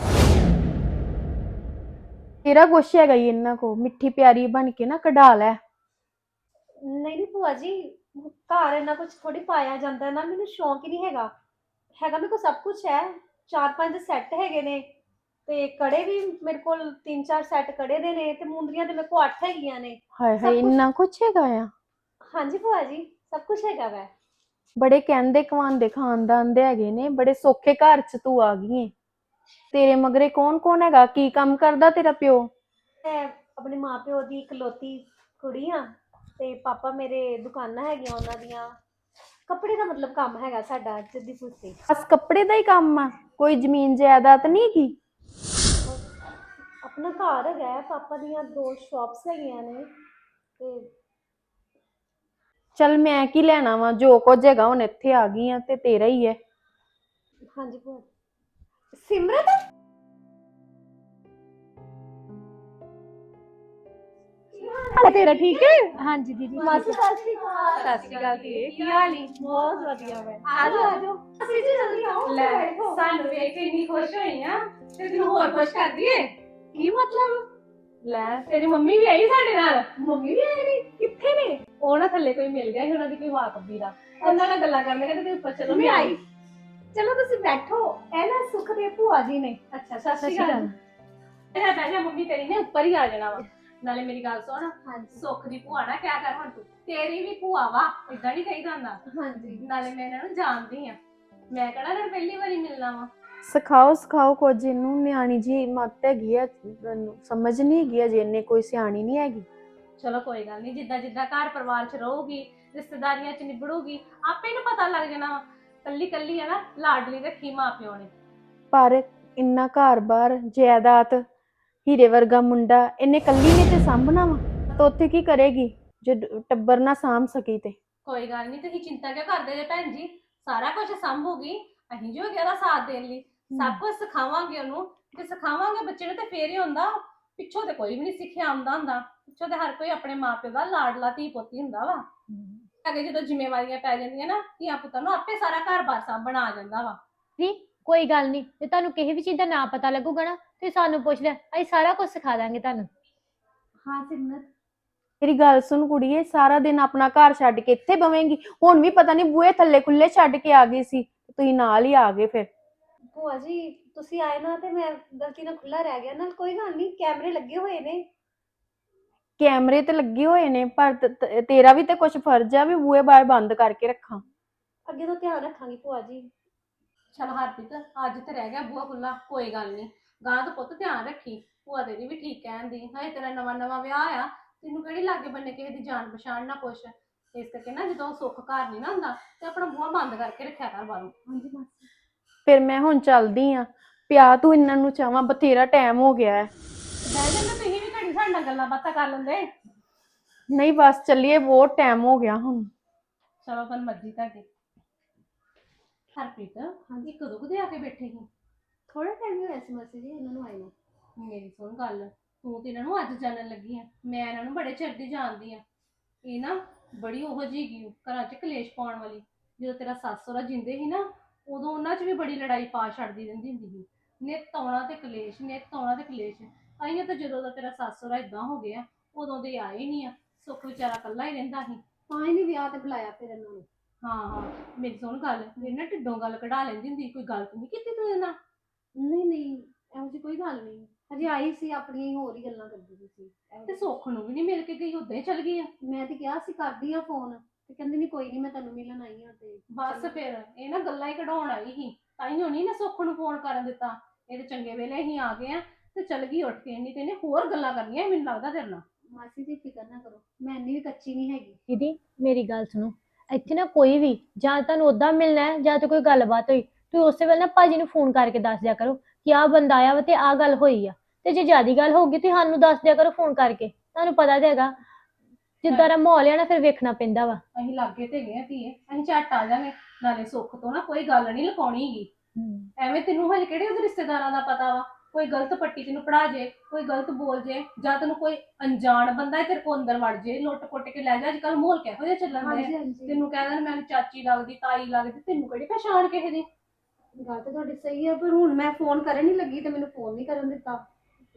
ਤੇਰਾ ਕੁਛ ਹੈਗਾ ਹੀ ਇਹਨਾਂ ਕੋ ਮਿੱਠੀ ਪਿਆਰੀ ਬਣ ਕੇ ਨਾ ਕਢਾ ਲੈ। ਨਹੀਂ ਨਹੀਂ ਭੂਆ ਜੀ ਘਰ ਇੰਨਾ ਕੁਝ ਥੋੜੀ ਪਾਇਆ ਜਾਂਦਾ ਨਾ ਮੈਨੂੰ ਸ਼ੌਂਕ ਹੀ ਨਹੀਂ ਹੈਗਾ। ਹੈਗਾ ਮੇਰੇ ਕੋਲ ਸਭ ਕੁਝ ਹੈ ਚਾਰ ਪੰਜ ਸੈੱਟ ਹੈਗੇ ਨੇ ਤੇ ਕੜੇ ਵੀ ਮੇਰੇ ਕੋਲ ਤਿੰਨ ਚਾਰ ਸੈੱਟ ਕੜੇ ਦੇ ਨੇ ਤੇ ਮੁੰਦਰੀਆਂ ਤੇ ਮੇਰੇ ਕੋਲ ਅੱਠ ਹੈਗੀਆਂ ਨੇ। ਹਾਏ ਸਭ ਹਾਏ ਕੁਛ- ਇੰਨਾ ਕੁਛ ਹੈਗਾ ਆ? ਹਾਂਜੀ ਭੂਆ ਜੀ ਸਭ ਕੁਝ ਹੈਗਾ ਵੈ। ਬੜੇ ਕਹਿੰਦੇ ਕਵਾਂਦੇ ਖਾਨਦਾਨ ਦੇ ਹੈਗੇ ਨੇ ਬੜੇ ਸੌਖੇ ਘਰ ਚ ਤੂੰ ਆ ਗਈ ਏ। ਤੇਰੇ ਮਗਰੇ ਕੌਣ ਕੌਣ ਹੈਗਾ? ਕੀ ਕੰਮ ਕਰਦਾ ਤੇਰਾ ਪਿਓ? ਮੈਂ ਆਪਣੇ ਮਾਪਿਓ ਦੀ ਇਕਲੌਤੀ ਕੁੜੀ ਆ ਤੇ ਪਾਪਾ ਮੇਰੇ ਦੁਕਾਨਾਂ ਹੈਗੀਆਂ ਉਹਨਾਂ ਦੀਆਂ। ਕੱਪੜੇ ਦਾ ਮਤਲਬ ਕੰਮ ਹੈਗਾ ਸਾਡਾ ਜੱਦੀ ਫੁੱਸੀ ਬਸ ਕੱਪੜੇ ਦਾ ਹੀ ਕੰਮ ਆ। ਕੋਈ ਜ਼ਮੀਨ ਜਾਇਦਾਦ ਨਹੀਂ ਕੀ ਆਪਣਾ ਘਰ ਹੈਗਾ ਹੈ, ਪਾਪਾ ਦੀਆਂ ਦੋ ਸ਼ਾਪਸ ਹੈਗੀਆਂ ਨੇ ਤੇ ਚਲ ਮੈਂ ਕੀ ਲੈਣਾ ਵਾ ਜੋ ਕੁਝ ਹੈਗਾ ਹੁਣ ਇੱਥੇ ਆ ਗਈ ਆ ਤੇ ਤੇਰਾ ਹੀ ਹੈ ਹਾਂਜੀ ਭੂਆ ਸਿਮਰਤ ਹਾਲੇ ਤੇਰਾ ਠੀਕ ਹੈ ਹਾਂਜੀ ਦੀਦੀ ਮਾਸੀ ਸਤਿ ਸ਼੍ਰੀ ਅਕਾਲ ਸਤਿ ਸ਼੍ਰੀ ਅਕਾਲ ਜੀ ਕੀ ਹਾਲ ਹੈ ਬਹੁਤ ਵਧੀਆ ਵੇ ਆਜੋ ਆਜੋ ਅਸੀਂ ਜੀ ਜਲਦੀ ਆਓ ਲੈ ਸਾਨੂੰ ਵੇਖ ਕੇ ਇੰਨੀ ਖੁਸ਼ ਹੋਈ ਆ ਤੇ ਤੈਨੂੰ ਹੋਰ ਖੁਸ਼ ਕਰ ਦਈਏ ਕੀ ਮਤਲਬ ਲੈ ਤੇਰੀ ਮੰਮੀ ਵੀ ਆਈ ਸਾਡੇ ਨਾਲ ਮੰਮੀ ਵੀ ਆਈ ਕਿੱਥੇ ਨੇ ਉਹ ਨਾ ਥੱਲੇ ਕੋਈ ਮਿਲ ਗਿਆ ਸੀ ਉਹਨਾਂ ਦੀ ਕੋਈ ਵਾਕਫੀ ਦਾ। ਉਹਨਾਂ ਨਾਲ ਗੱਲਾਂ ਕਰਨ ਕਹਿੰਦੇ ਤੇ ਉੱਪਰ ਚਲੋ ਮੈਂ ਆਈ। ਚਲੋ ਤੁਸੀਂ ਬੈਠੋ। ਇਹ ਨਾ ਸੁਖ ਦੇ ਭੂਆ ਜੀ ਨੇ। ਅੱਛਾ ਸਤਿ ਸ਼੍ਰੀ ਅਕਾਲ। ਇਹ ਜਾ ਮੰਮੀ ਤੇਰੀ ਨੇ ਉੱਪਰ ਹੀ ਆ ਜਾਣਾ ਵਾ। ਨਾਲੇ ਮੇਰੀ ਗੱਲ ਸੁਣ ਹਾਂਜੀ। ਸੁੱਖ ਦੀ ਭੂਆ ਨਾ ਕਿਆ ਕਰ ਹੁਣ ਤੂੰ। ਤੇਰੀ ਵੀ ਭੂਆ ਵਾ ਇਦਾਂ ਨਹੀਂ ਕਹੀਦਾ ਹੁੰਦਾ। ਹਾਂਜੀ। ਨਾਲੇ ਮੈਂ ਇਹਨਾਂ ਨੂੰ ਜਾਣਦੀ ਆ। ਮੈਂ ਕਿਹੜਾ ਨਾ ਪਹਿਲੀ ਵਾਰੀ ਮਿਲਣਾ ਵਾ? ਸਿਖਾਓ ਸਿਖਾਓ ਕੁਝ। ਇਹਨੂੰ ਨਿਆਣੀ ਜੀ ਮੱਤ ਹੈਗੀ ਆ ਸਮਝ ਨਹੀਂ ਹੈਗੀ ਆ ਜੇ ਇਹਨੇ ਕੋਈ ਸਿਆਣੀ ਨਹੀਂ ਹੈਗੀ। ਚਲੋ ਕੋਈ ਗੱਲ ਨਹੀਂ ਜਿੱਦਾਂ ਜਿੱਦਾਂ ਘਰ ਪਰਿਵਾਰ 'ਚ ਰਹੂਗੀ ਰਿਸ਼ਤੇਦਾਰੀਆਂ 'ਚ ਨਿਭੜੂਗੀ ਆਪੇ ਇਹਨੂੰ ਪਤਾ ਲੱਗ ਜਾਣਾ ਵਾ। ਕੱਲੀ ਕੱਲੀ ਹੈ ਨਾ ਲਾਡਲੀ ਰੱਖੀ ਮਾਂ ਪਿਓ ਨੇ। ਪਰ ਇੰਨਾ ਘਰ-ਬਾਰ ਜਾਇਦਾਦ ਹੀਰੇ ਵਰਗਾ ਮੁੰਡਾ ਇਹਨੇ ਕੱਲੀ ਨੇ ਤੇ ਸਾਂਭਣਾ ਵਾ। ਤਾਂ ਉੱਥੇ ਕੀ ਕਰੇਗੀ ਜੇ ਡ- ਟੱਬਰ ਨਾ ਸਾਂਭ ਸਕੀ ਤੇ। ਕੋਈ ਗੱਲ ਨਹੀਂ ਤੁਸੀਂ ਚਿੰਤਾ ਕਿਉਂ ਕਰਦੇ ਜੇ ਭੈਣ ਜੀ? ਸਾਰਾ ਕੁਝ ਸੰਭੂਗੀ ਅਸੀਂ ਜੋ ਗਿਆ ਦਾ ਸਾਥ ਦੇਣ ਲਈ। ਸਭ ਕੁਝ ਸਿਖਾਵਾਂਗੇ ਉਹਨੂੰ ਤੇ ਸਿਖਾਵਾਂਗੇ ਬੱਚੇ ਨੂੰ ਤੇ ਫੇਰ ਹੀ ਹੁੰਦਾ ਪਿੱਛੋਂ ਤੇ ਕੋਈ ਵੀ ਨਹੀਂ ਸਿੱਖਿਆ ਆਉਂਦਾ ਹੁੰਦਾ ਪਿੱਛੋਂ ਤੇ ਹਰ ਕੋਈ ਆਪਣੇ ਮਾਪਿਓ ਦਾ ਲਾਡਲਾ ਧੀ ਪੋਤੀ ਹੁੰਦਾ ਵਾ। ਅੱਗੇ ਜਦੋਂ ਜ਼ਿੰਮੇਵਾਰੀਆਂ ਪੈ ਜਾਂਦੀਆਂ ਨਾ ਧੀਆਂ ਪੁੱਤਾਂ ਨੂੰ ਆਪੇ ਸਾਰਾ ਘਰ-ਬਾਰ ਸਾਂਭਣਾ ਆ ਜਾਂਦਾ ਵਾ। ਕੋਈ ਗੱਲ ਨਹੀਂ ਜੇ ਤੁਹਾਨੂੰ ਕਿਸੇ ਵੀ ਚੀਜ਼ ਦਾ ਨਾ ਪਤਾ ਲੱਗੂਗਾ ਨਾ ਤੇ ਸਾਨੂੰ ਪੁੱਛ ਲੈ ਅਸੀਂ ਸਾਰਾ ਕੁਝ ਸਿਖਾ ਦਾਂਗੇ ਤੁਹਾਨੂੰ। ਹਾਂ ਸਿਮਰਤ। ਮੇਰੀ ਗੱਲ ਸੁਣ ਕੁੜੀਏ ਸਾਰਾ ਦਿਨ ਆਪਣਾ ਘਰ ਛੱਡ ਕੇ ਇੱਥੇ ਬਵੇਂਗੀ। ਹੁਣ ਵੀ ਪਤਾ ਨਹੀਂ ਬੂਹੇ ਥੱਲੇ ਖੁੱਲੇ ਛੱਡ ਕੇ ਆ ਗਈ ਸੀ ਤੁਸੀਂ ਨਾਲ ਹੀ ਆ ਗਏ ਫਿਰ। ਭੂਆ ਜੀ ਤੁਸੀਂ ਆਏ ਨਾ ਤੇ ਮੈਂ ਗਲਤੀ ਨਾਲ ਖੁੱਲਾ ਰਹਿ ਗਿਆ। ਨਾਲ ਕੋਈ ਗੱਲ ਨਹੀਂ ਕੈਮਰੇ ਲੱਗੇ ਹੋਏ ਨੇ। ਕੈਮਰੇ ਤੇ ਲੱਗੇ ਹੋਏ ਨੇ ਪਰ ਤ- ਤ- ਤੇਰਾ ਵੀ ਤੇ ਕੁਝ ਫਰਜ਼ ਆ ਵੀ ਬੂਹੇ ਬਾਰ ਬੰਦ ਕਰਕੇ ਰੱਖਾਂ। ਅੱਗੇ ਤੋਂ ਧਿਆਨ ਰੱਖਾਂਗੀ ਭੂਆ ਜੀ। ਚਲ ਹਰਪ੍ਰੀਤ ਅੱਜ ਤੇ ਰਹਿ ਗਿਆ ਬੂਆ ਖੁੱਲਾ ਕੋਈ ਗੱਲ ਨਹੀਂ ਗਾਂ ਤੋਂ ਪੁੱਤ ਧਿਆਨ ਰੱਖੀ ਭੂਆ ਤੇਰੀ ਵੀ ਠੀਕ ਕਹਿੰਦੀ ਹਾਏ ਤੇਰਾ ਨਵਾਂ ਨਵਾਂ ਵਿਆਹ ਆ ਤੈਨੂੰ ਕਿਹੜੀ ਲਾਗੇ ਬੰਨੇ ਕਿਸੇ ਦੀ ਜਾਣ ਪਛਾਣ ਨਾ ਕੁਛ? ਇਸ ਕਰਕੇ ਨਾ ਜਦੋਂ ਸੁੱਖ ਘਰ ਨਹੀਂ ਨਾ ਹੁੰਦਾ ਤੇ ਆਪਣਾ ਬੂਹਾ ਬੰਦ ਕਰਕੇ ਰੱਖਿਆ ਕਰ ਬਾਹਰੋਂ। ਹਾਂਜੀ ਮਾਸੀ। ਫਿਰ ਮੈਂ ਹੁਣ ਚੱਲਦੀ ਆ। ਪਿਆ ਤੂੰ ਇਹਨਾਂ ਨੂੰ ਚਾਹਾਂ ਬਥੇਰਾ ਟਾਈਮ ਹੋ ਗਿਆ ਹੈ। ਬਹਿ ਜਾਂਦੇ ਤੁਸੀਂ। ਸਾਡੇ ਨਾਲ ਗੱਲਾਂ ਬਾਤਾਂ ਕਰ ਲੈਂਦੇ? ਨਹੀਂ ਬਸ ਚੱਲੀਏ ਬਹੁਤ ਟਾਈਮ ਹੋ ਗਿਆ ਹੁਣ। ਚਲੋ ਫਿਰ ਮਰਜ਼ੀ ਤੁਹਾਡੀ। ਹਰਪ੍ਰੀਤ ਹਾਂਜੀ ਕਦੋਂ ਕਦੇ ਆ ਕੇ ਬੈਠੇ ਸੀ ਥੋੜਾ ਟਾਈਮ ਹੀ ਹੋਇਆ ਸੀ ਮਾਸੀ ਜੀ ਇਹਨਾਂ ਨੂੰ ਆਏ ਨੂੰ। ਮੇਰੀ ਸੁਣ ਗੱਲ ਤੂੰ ਤੇ ਇਹਨਾਂ ਨੂੰ ਅੱਜ ਜਾਣਨ ਲੱਗੀ ਆ। ਮੈਂ ਇਹਨਾਂ ਨੂੰ ਬੜੇ ਚਿਰ ਦੀ ਜਾਣਦੀ ਆ। ਇਹ ਨਾ ਬੜੀ ਉਹੋ ਜਿਹੀ ਗਈ ਘਰਾਂ 'ਚ ਕਲੇਸ਼ ਪਾਉਣ ਵਾਲੀ। ਜਦੋਂ ਤੇਰਾ ਸੱਸ ਸਹੁਰਾ ਜਿੰਦੇ ਸੀ ਨਾ ਉਦੋਂ ਉਹਨਾਂ 'ਚ ਵੀ ਬੜੀ ਲੜਾਈ ਪਾ ਛੱਡਦੀ ਰਹਿੰਦੀ ਹੁੰਦੀ ਸੀ। ਨਿੱਤ ਆਉਣਾ ਤੇ ਕਲੇਸ਼ ਨਿੱਤ ਆਉਣਾ ਤੇ ਕਲੇਸ਼। ਆਈਆਂ ਤਾਂ ਜਦੋਂ ਦਾ ਤੇਰਾ ਸੱਸ ਸਹੁਰਾ ਇਦਾਂ ਹੋ ਗਿਆ ਉਦੋਂ ਦੇ ਆਏ ਹੀ ਨਹੀਂ ਆ ਸੁੱਖ ਵਿਚਾਰਾ ਇਕੱਲਾ ਹੀ ਰਹਿੰਦਾ ਸੀ। ਤਾਂ ਹੀ ਨਹੀਂ ਵਿਆਹ ਤੇ ਬੁਲਾਇਆ ਫਿਰ ਇਹਨਾਂ ਨੂੰ। ਹਾਂ ਹਾਂ ਮੇਰੀ ਸੁਣ ਗੱਲ ਮੇਰੇ ਨਾਲ ਢਿੱਡੋਂ ਗੱਲ ਕਢਾ ਲੈਂਦੀ ਹੁੰਦੀ ਕੋਈ ਗੱਲ ਤਾਂ ਨਹੀਂ ਕੀਤੀ ਤੂੰ ਇਹਦੇ ਨਾਲ? ਨਹੀਂ ਨਹੀਂ ਇਹੋ ਜਿਹੀ ਕੋਈ ਗੱਲ ਨਹੀਂ। ਹਜੇ ਆਈ ਸੀ ਆਪਣੀਆਂ ਹੀ ਹੋਰ ਹੀ ਗੱਲਾਂ ਕਰਦੀ ਪਈ ਸੀ ਇਹੋ ਤੇ ਜਿਹੀ- ਸੁੱਖ ਨੂੰ ਵੀ ਨਹੀਂ ਮਿਲ ਕੇ ਗਈ ਉਦਾਂ ਹੀ ਚਲ ਗਈ ਆ। ਮੈਂ ਤੇ ਕਿਹਾ ਸੀ ਕਰਦੀ ਆ ਫੋਨ ਤੇ ਕਹਿੰਦੀ ਨਹੀਂ ਕੋਈ ਨਹੀਂ ਮੈਂ ਤੈਨੂੰ ਮਿਲਣ ਆਈ ਆ ਤੇ ਬਸ ਫਿਰ ਇਹ ਨਾ ਗੱਲਾਂ ਹੀ ਕਢਾਉਣ ਆਈ ਸੀ। ਤਾਈਓ ਨਹੀਂ ਨਾ ਸੁੱਖ ਨੂੰ ਫੋਨ ਕਰਨ ਦਿੱਤਾ। ਇਹ ਤੇ ਚੰਗੇ ਵੇਲੇ ਅਸੀਂ ਆ ਗਏ ਆ ਤੇ ਚਲ ਗਈ ਉੱਠ ਕੇ ਨਹੀਂ ਤੇ ਇਹਨੇ ਹੋਰ ਗੱਲਾਂ ਕਰਨੀਆਂ ਸੀ, ਮੈਨੂੰ ਲੱਗਦਾ ਤੇਰੇ ਨਾਲ। ਮਾਸੀ ਜੀ ਫਿਕਰ ਨਾ ਕਰੋ ਮੈਂ ਇੰਨੀ ਵੀ ਕੱਚੀ ਨਹੀਂ ਹੈਗੀ। ਦੀਦੀ ਮੇਰੀ ਗੱਲ ਸੁਣੋ ਇੱਥੇ ਨਾ ਕੋਈ ਵੀ ਜਾਂ ਤੁਹਾਨੂੰ ਉਦਾਂ ਮਿਲਣਾ ਹੈ ਜਾਂ ਤੇ ਕੋਈ ਗੱਲਬਾਤ ਹੋਈ ਤੁਸੀਂ ਉਸੇ ਵੇਲੇ ਨਾ ਭਾਜੀ ਨੂੰ ਫੋਨ ਕਰਕੇ ਦੱਸ ਦਿਆ ਕਰੋ ਕਿ ਆਹ ਬੰਦਾ ਆਇਆ ਵਾ ਤੇ ਆਹ ਗੱਲ ਹੋਈ ਆ। ਤੇ ਜੇ ਜ਼ਿਆਦੀ ਗੱਲ ਹੋਊਗੀ ਤੇ ਸਾਨੂੰ ਦੱਸ ਦਿਆ ਕਰੋ ਫੋਨ ਕਰਕੇ ਤੁਹਾਨੂੰ ਪਤਾ ਤੇ ਹੈਗਾ। ਜਿੱਦਾਂ ਦਾ ਮਾਹੌਲ ਹੈ ਨਾ ਫਿਰ ਵੇਖਣਾ ਪੈਂਦਾ ਵਾ। ਅਸੀਂ ਲਾਗੇ ਤੇ ਗਏ ਆ ਧੀਏ ਅਸੀਂ ਝੱਟ ਆ ਜਾਵਾਂਗੇ ਨਾਲੇ ਸੁੱਖ ਤੋਂ ਨਾ ਕੋਈ ਗੱਲ ਨਹੀਂ ਲਕਾਉਣੀ ਹੈਗੀ ਐਵੇਂ ਤੈਨੂੰ ਹਜੇ ਕਿਹੜੇ ਉਹਦੇ ਰਿਸ਼ਤੇਦਾਰਾਂ ਦਾ ਪਤਾ ਵਾ? ਕੋਈ ਗਲਤ ਪੱਟੀ ਤੈਨੂੰ ਪੜਾ ਜੇ ਕੋਈ ਗਲਤ ਬੋਲ ਜੇ ਜਾਂ ਤੈਨੂੰ ਕੋਈ ਅਣਜਾਣ ਬੰਦਾ ਹੀ ਤੇਰੇ ਕੋਲ ਅੰਦਰ ਵੜ ਜੇ ਲੁੱਟ ਪੁੱਟ ਕੇ ਲੈ ਜਾ ਅੱਜ ਕੱਲ ਮਾਹੌਲ ਕਿਹੋ ਜਿਹਾ ਚੱਲਣ ਹਾਂਜੀ ਡਿਆ ਹਾਂਜੀ ਤੈਨੂੰ ਕਹਿੰਦਾ ਮੈਂ ਚਾਚੀ ਲੱਗਦੀ ਤਾਈ ਲੱਗਦੀ ਤੈਨੂੰ ਕਿਹੜੀ ਪਛਾਣ ਕਿਸੇ ਦੀ? ਗੱਲ ਤਾਂ ਤੁਹਾਡੀ ਸਹੀ ਹੈ ਪਰ ਹੁਣ ਮੈਂ ਫੋਨ ਕਰਨ ਹੀ ਲੱਗੀ ਤੇ ਮੈਨੂੰ ਫੋਨ ਨਹੀਂ ਕਰਨ ਦਿੱਤਾ।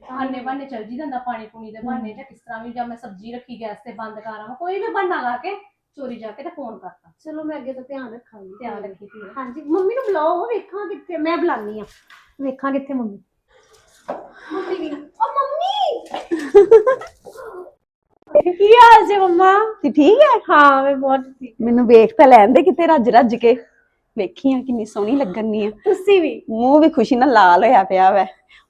ਆਨੇ ਬਾਨੇ ਚਲ ਜੀ ਜਾਂਦਾ ਪਾਣੀ ਪੂਣੀ ਦੇ ਬਹਾਨੇ ਜਾਂ ਕਿਸ ਤਰ੍ਹਾਂ ਵੀ ਜਾਂ ਮੈਂ ਸਬਜ਼ੀ ਰੱਖੀ ਗੈਸ ਤੇ ਬੰਦ ਕਰਾਂ ਕੋਈ ਵੀ ਬਹਾਨਾ ਲਾ ਕੇ ਚੋਰੀ ਜਾ ਕੇ ਤੇ ਫੋਨ ਕਰਤਾ। ਚਲੋ ਮੈਂ ਅੱਗੇ ਤੋਂ ਧਿਆਨ ਰੱਖਾਂਗੀ। ਧਿਆਨ ਰੱਖੀ ਧੀਏ। ਹਾਂਜੀ ਮੰਮੀ ਨੂੰ ਬੁਲਾਓ ਵੇਖਾਂ ਕਿੱਥੇ ਮੈਂ ਬੁਲਾਨੀ ਆ। ਵੇਖਾਂ ਕਿੱਥੇ ਮੰਮੀ। ਮੰਮੀ ਵੀ ਓ ਮੰਮੀ ਕੀ ਹਾਲ ਜੀ ਮੰਮਾ ਤੇ ਠੀਕ ਹੈ? ਹਾਂ ਮੈਂ ਬਹੁਤ ਠੀਕ ਮੈਨੂੰ ਵੇਖ ਤਾਂ ਲੈਣ ਦੇ ਕਿਤੇ ਰੱਜ ਰੱਜ ਕੇ। ਵੇਖੀ ਆ ਕਿੰਨੀ ਸੋਹਣੀ ਲੱਗਣੀ ਆ। ਤੁਸੀਂ ਵੀ? ਮੂੰਹ ਵੀ ਖੁਸ਼ੀ ਨਾਲ ਲਾਲ ਹੋਇਆ ਪਿਆ ਵੈ।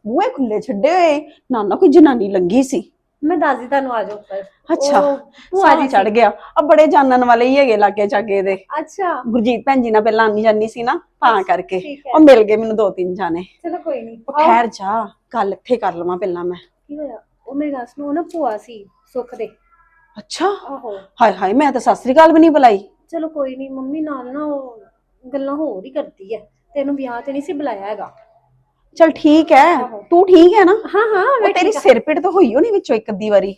ਬੂਹੇ ਖੁੱਲੇ ਛੱਡੇ ਹੋਏ। ਨਾ ਨਾ ਕੋਈ ਜਨਾਨੀ ਲੰਗੀ ਸੀ। ਮੈਂ ਦੱਸਦੀ ਤੁਹਾਨੂੰ ਆ ਜਾਓ ਉੱਪਰ। ਅੱਛਾ ਭੂਆ ਜੀ। ਚੜ ਗਿਆ। ਆ ਬੜੇ ਜਾਣਨ ਵਾਲੇ ਹੀ ਹੈਗੇ ਲਾਗੇ ਚਾਗੇ ਦੇ। ਅੱਛਾ। ਗੁਰਜੀਤ ਭੈਣ ਜੀ ਨਾਲ ਪਹਿਲਾਂ ਆਨੀ ਜਾਨੀ ਸੀ ਨਾ ਤਾਂ ਕਰਕੇ। ਠੀਕ ਹੈ। ਉਹ ਮਿਲ ਗਏ ਮੈਨੂੰ ਦੋ ਤਿੰਨ ਜਾਣੇ। ਚਲੋ ਕੋਈ ਨਹੀਂ ਉਹ ਠਹਿਰ ਜਾ ਗੱਲ ਇੱਥੇ ਕਰ ਲਵਾਂ ਪਹਿਲਾਂ ਮੈਂ। ਕੀ ਹੋਇਆ? ਉਹ ਮੇਰੇ ਗੱਲ ਸੁਣੋ ਉਹ ਨਾ ਭੂਆ ਸੀ ਸੁੱਖ ਦੇ। ਅੱਛਾ। ਆਹੋ। ਹਾਏ ਹਾਏ ਮੈਂ ਤਾਂ ਸਤਿ ਸ੍ਰੀ ਅਕਾਲ ਵੀ ਨਹੀਂ ਬੁਲਾਈ। ਚਲੋ ਕੋਈ ਨਹੀਂ ਮੰਮੀ ਨਾਲ ਨਾ ਉਹ ਗੱਲਾਂ ਹੋਰ ਹੀ ਕਰਦੀ ਹੈ। ਤੈਨੂੰ ਵਿਆਹ ਤੇ ਨਹੀਂ ਸੀ ਬੁਲਾਇਆ ਹੈਗਾ। ਚਲ ਠੀਕ ਹੈ। ਤੂੰ ਠੀਕ ਹੈ ਨਾ? ਹਾਂ ਹਾਂ ਉਹ ਮੈਂ ਤੇਰੀ ਸਿਰ ਪੀੜ ਤਾਂ ਹੋਈ ਹੋਣੀ ਵਿੱਚੋਂ ਇੱਕ ਅੱਧੀ ਵਾਰੀ।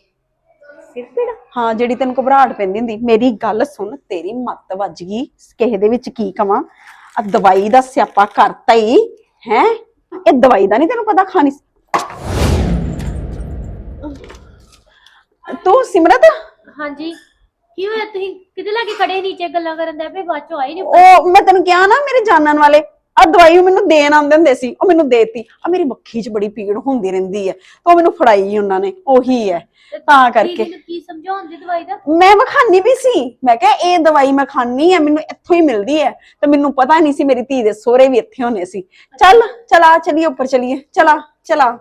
ਸਿਰ ਪੀੜ? ਹਾਂ ਜਿਹੜੀ ਤੈਨੂੰ ਘਬਰਾਹਟ ਪੈਂਦੀ ਹੁੰਦੀ ਮੇਰੀ ਗੱਲ ਸੁਣ ਤੇਰੀ ਮੱਤ ਵੱਜ ਗਈ। ਕਿਸੇ ਦੇ ਵਿੱਚ ਕੀ ਕਵਾਂ? ਆ ਦਵਾਈ ਦਾ ਸਿਆਪਾ ਕਰਤਾ ਹੀ ਹੈ? ਇਹ ਦਵਾਈ ਦਾ ਨਹੀਂ ਤੈਨੂੰ ਪਤਾ ਖਾਣੀ ਤੂੰ ਸਿਮਰਤ? ਹਾਂਜੀ। ਕੀ ਹੋਇਆ? ਤੁਸੀਂ ਕਿਤੇ ਲੱਗੇ ਖੜੇ ਨੀਚੇ ਗੱਲਾਂ ਕਰਨ ਦੇ? ਪਏ ਬਾਅਦ ਚੋਂ ਆਏ ਨਹੀਂ ਉਹ ਮੈਂ ਤੈਨੂੰ ਕਿਹਾ ਨਾ ਮੇਰੇ ਜਾਣਨ ਵਾਲੇ। ਆ ਦਵਾਈ ਉਹ ਮੈਨੂੰ ਦੇਣ ਆਉਂਦੇ ਹੁੰਦੇ ਸੀ ਉਹ ਮੈਨੂੰ ਦੇਤੀ। ਆ ਮੇਰੀ ਬੱਖੀ 'ਚ ਬੜੀ ਪੀੜ ਹੁੰਦੀ ਰਹਿੰਦੀ ਹੈ ਤਾਂ ਉਹ ਮੈਨੂੰ ਫੜਾਈ ਉਹਨਾਂ ਨੇ ਉਹੀ ਹੈ ਤਾਂ ਕਰਕੇ। ਦੀਦੀ ਨੂੰ ਕੀ ਸਮਝਾਉਂਦੇ ਦਵਾਈ ਦਾ? ਮੈਂ ਵਿਖਾਨੀ ਵੀ ਸੀ। ਮੈਂ ਕਿਹਾ ਇਹ ਦਵਾਈ ਮੈਂ ਖਾਣੀ ਹੈ ਮੈਨੂੰ ਇੱਥੋਂ ਹੀ ਮਿਲਦੀ ਹੈ ਤੇ ਮੈਨੂੰ ਪਤਾ ਨਹੀਂ ਸੀ ਮੇਰੀ ਧੀ ਦੇ ਸਹੁਰੇ ਵੀ ਇੱਥੇ ਹੋਣੇ ਸੀ। ਚੱਲ ਚਲਾ ਚਲੀਏ ਉੱਪਰ ਚਲੀਏ। ਚਲਾ ਚਲਾ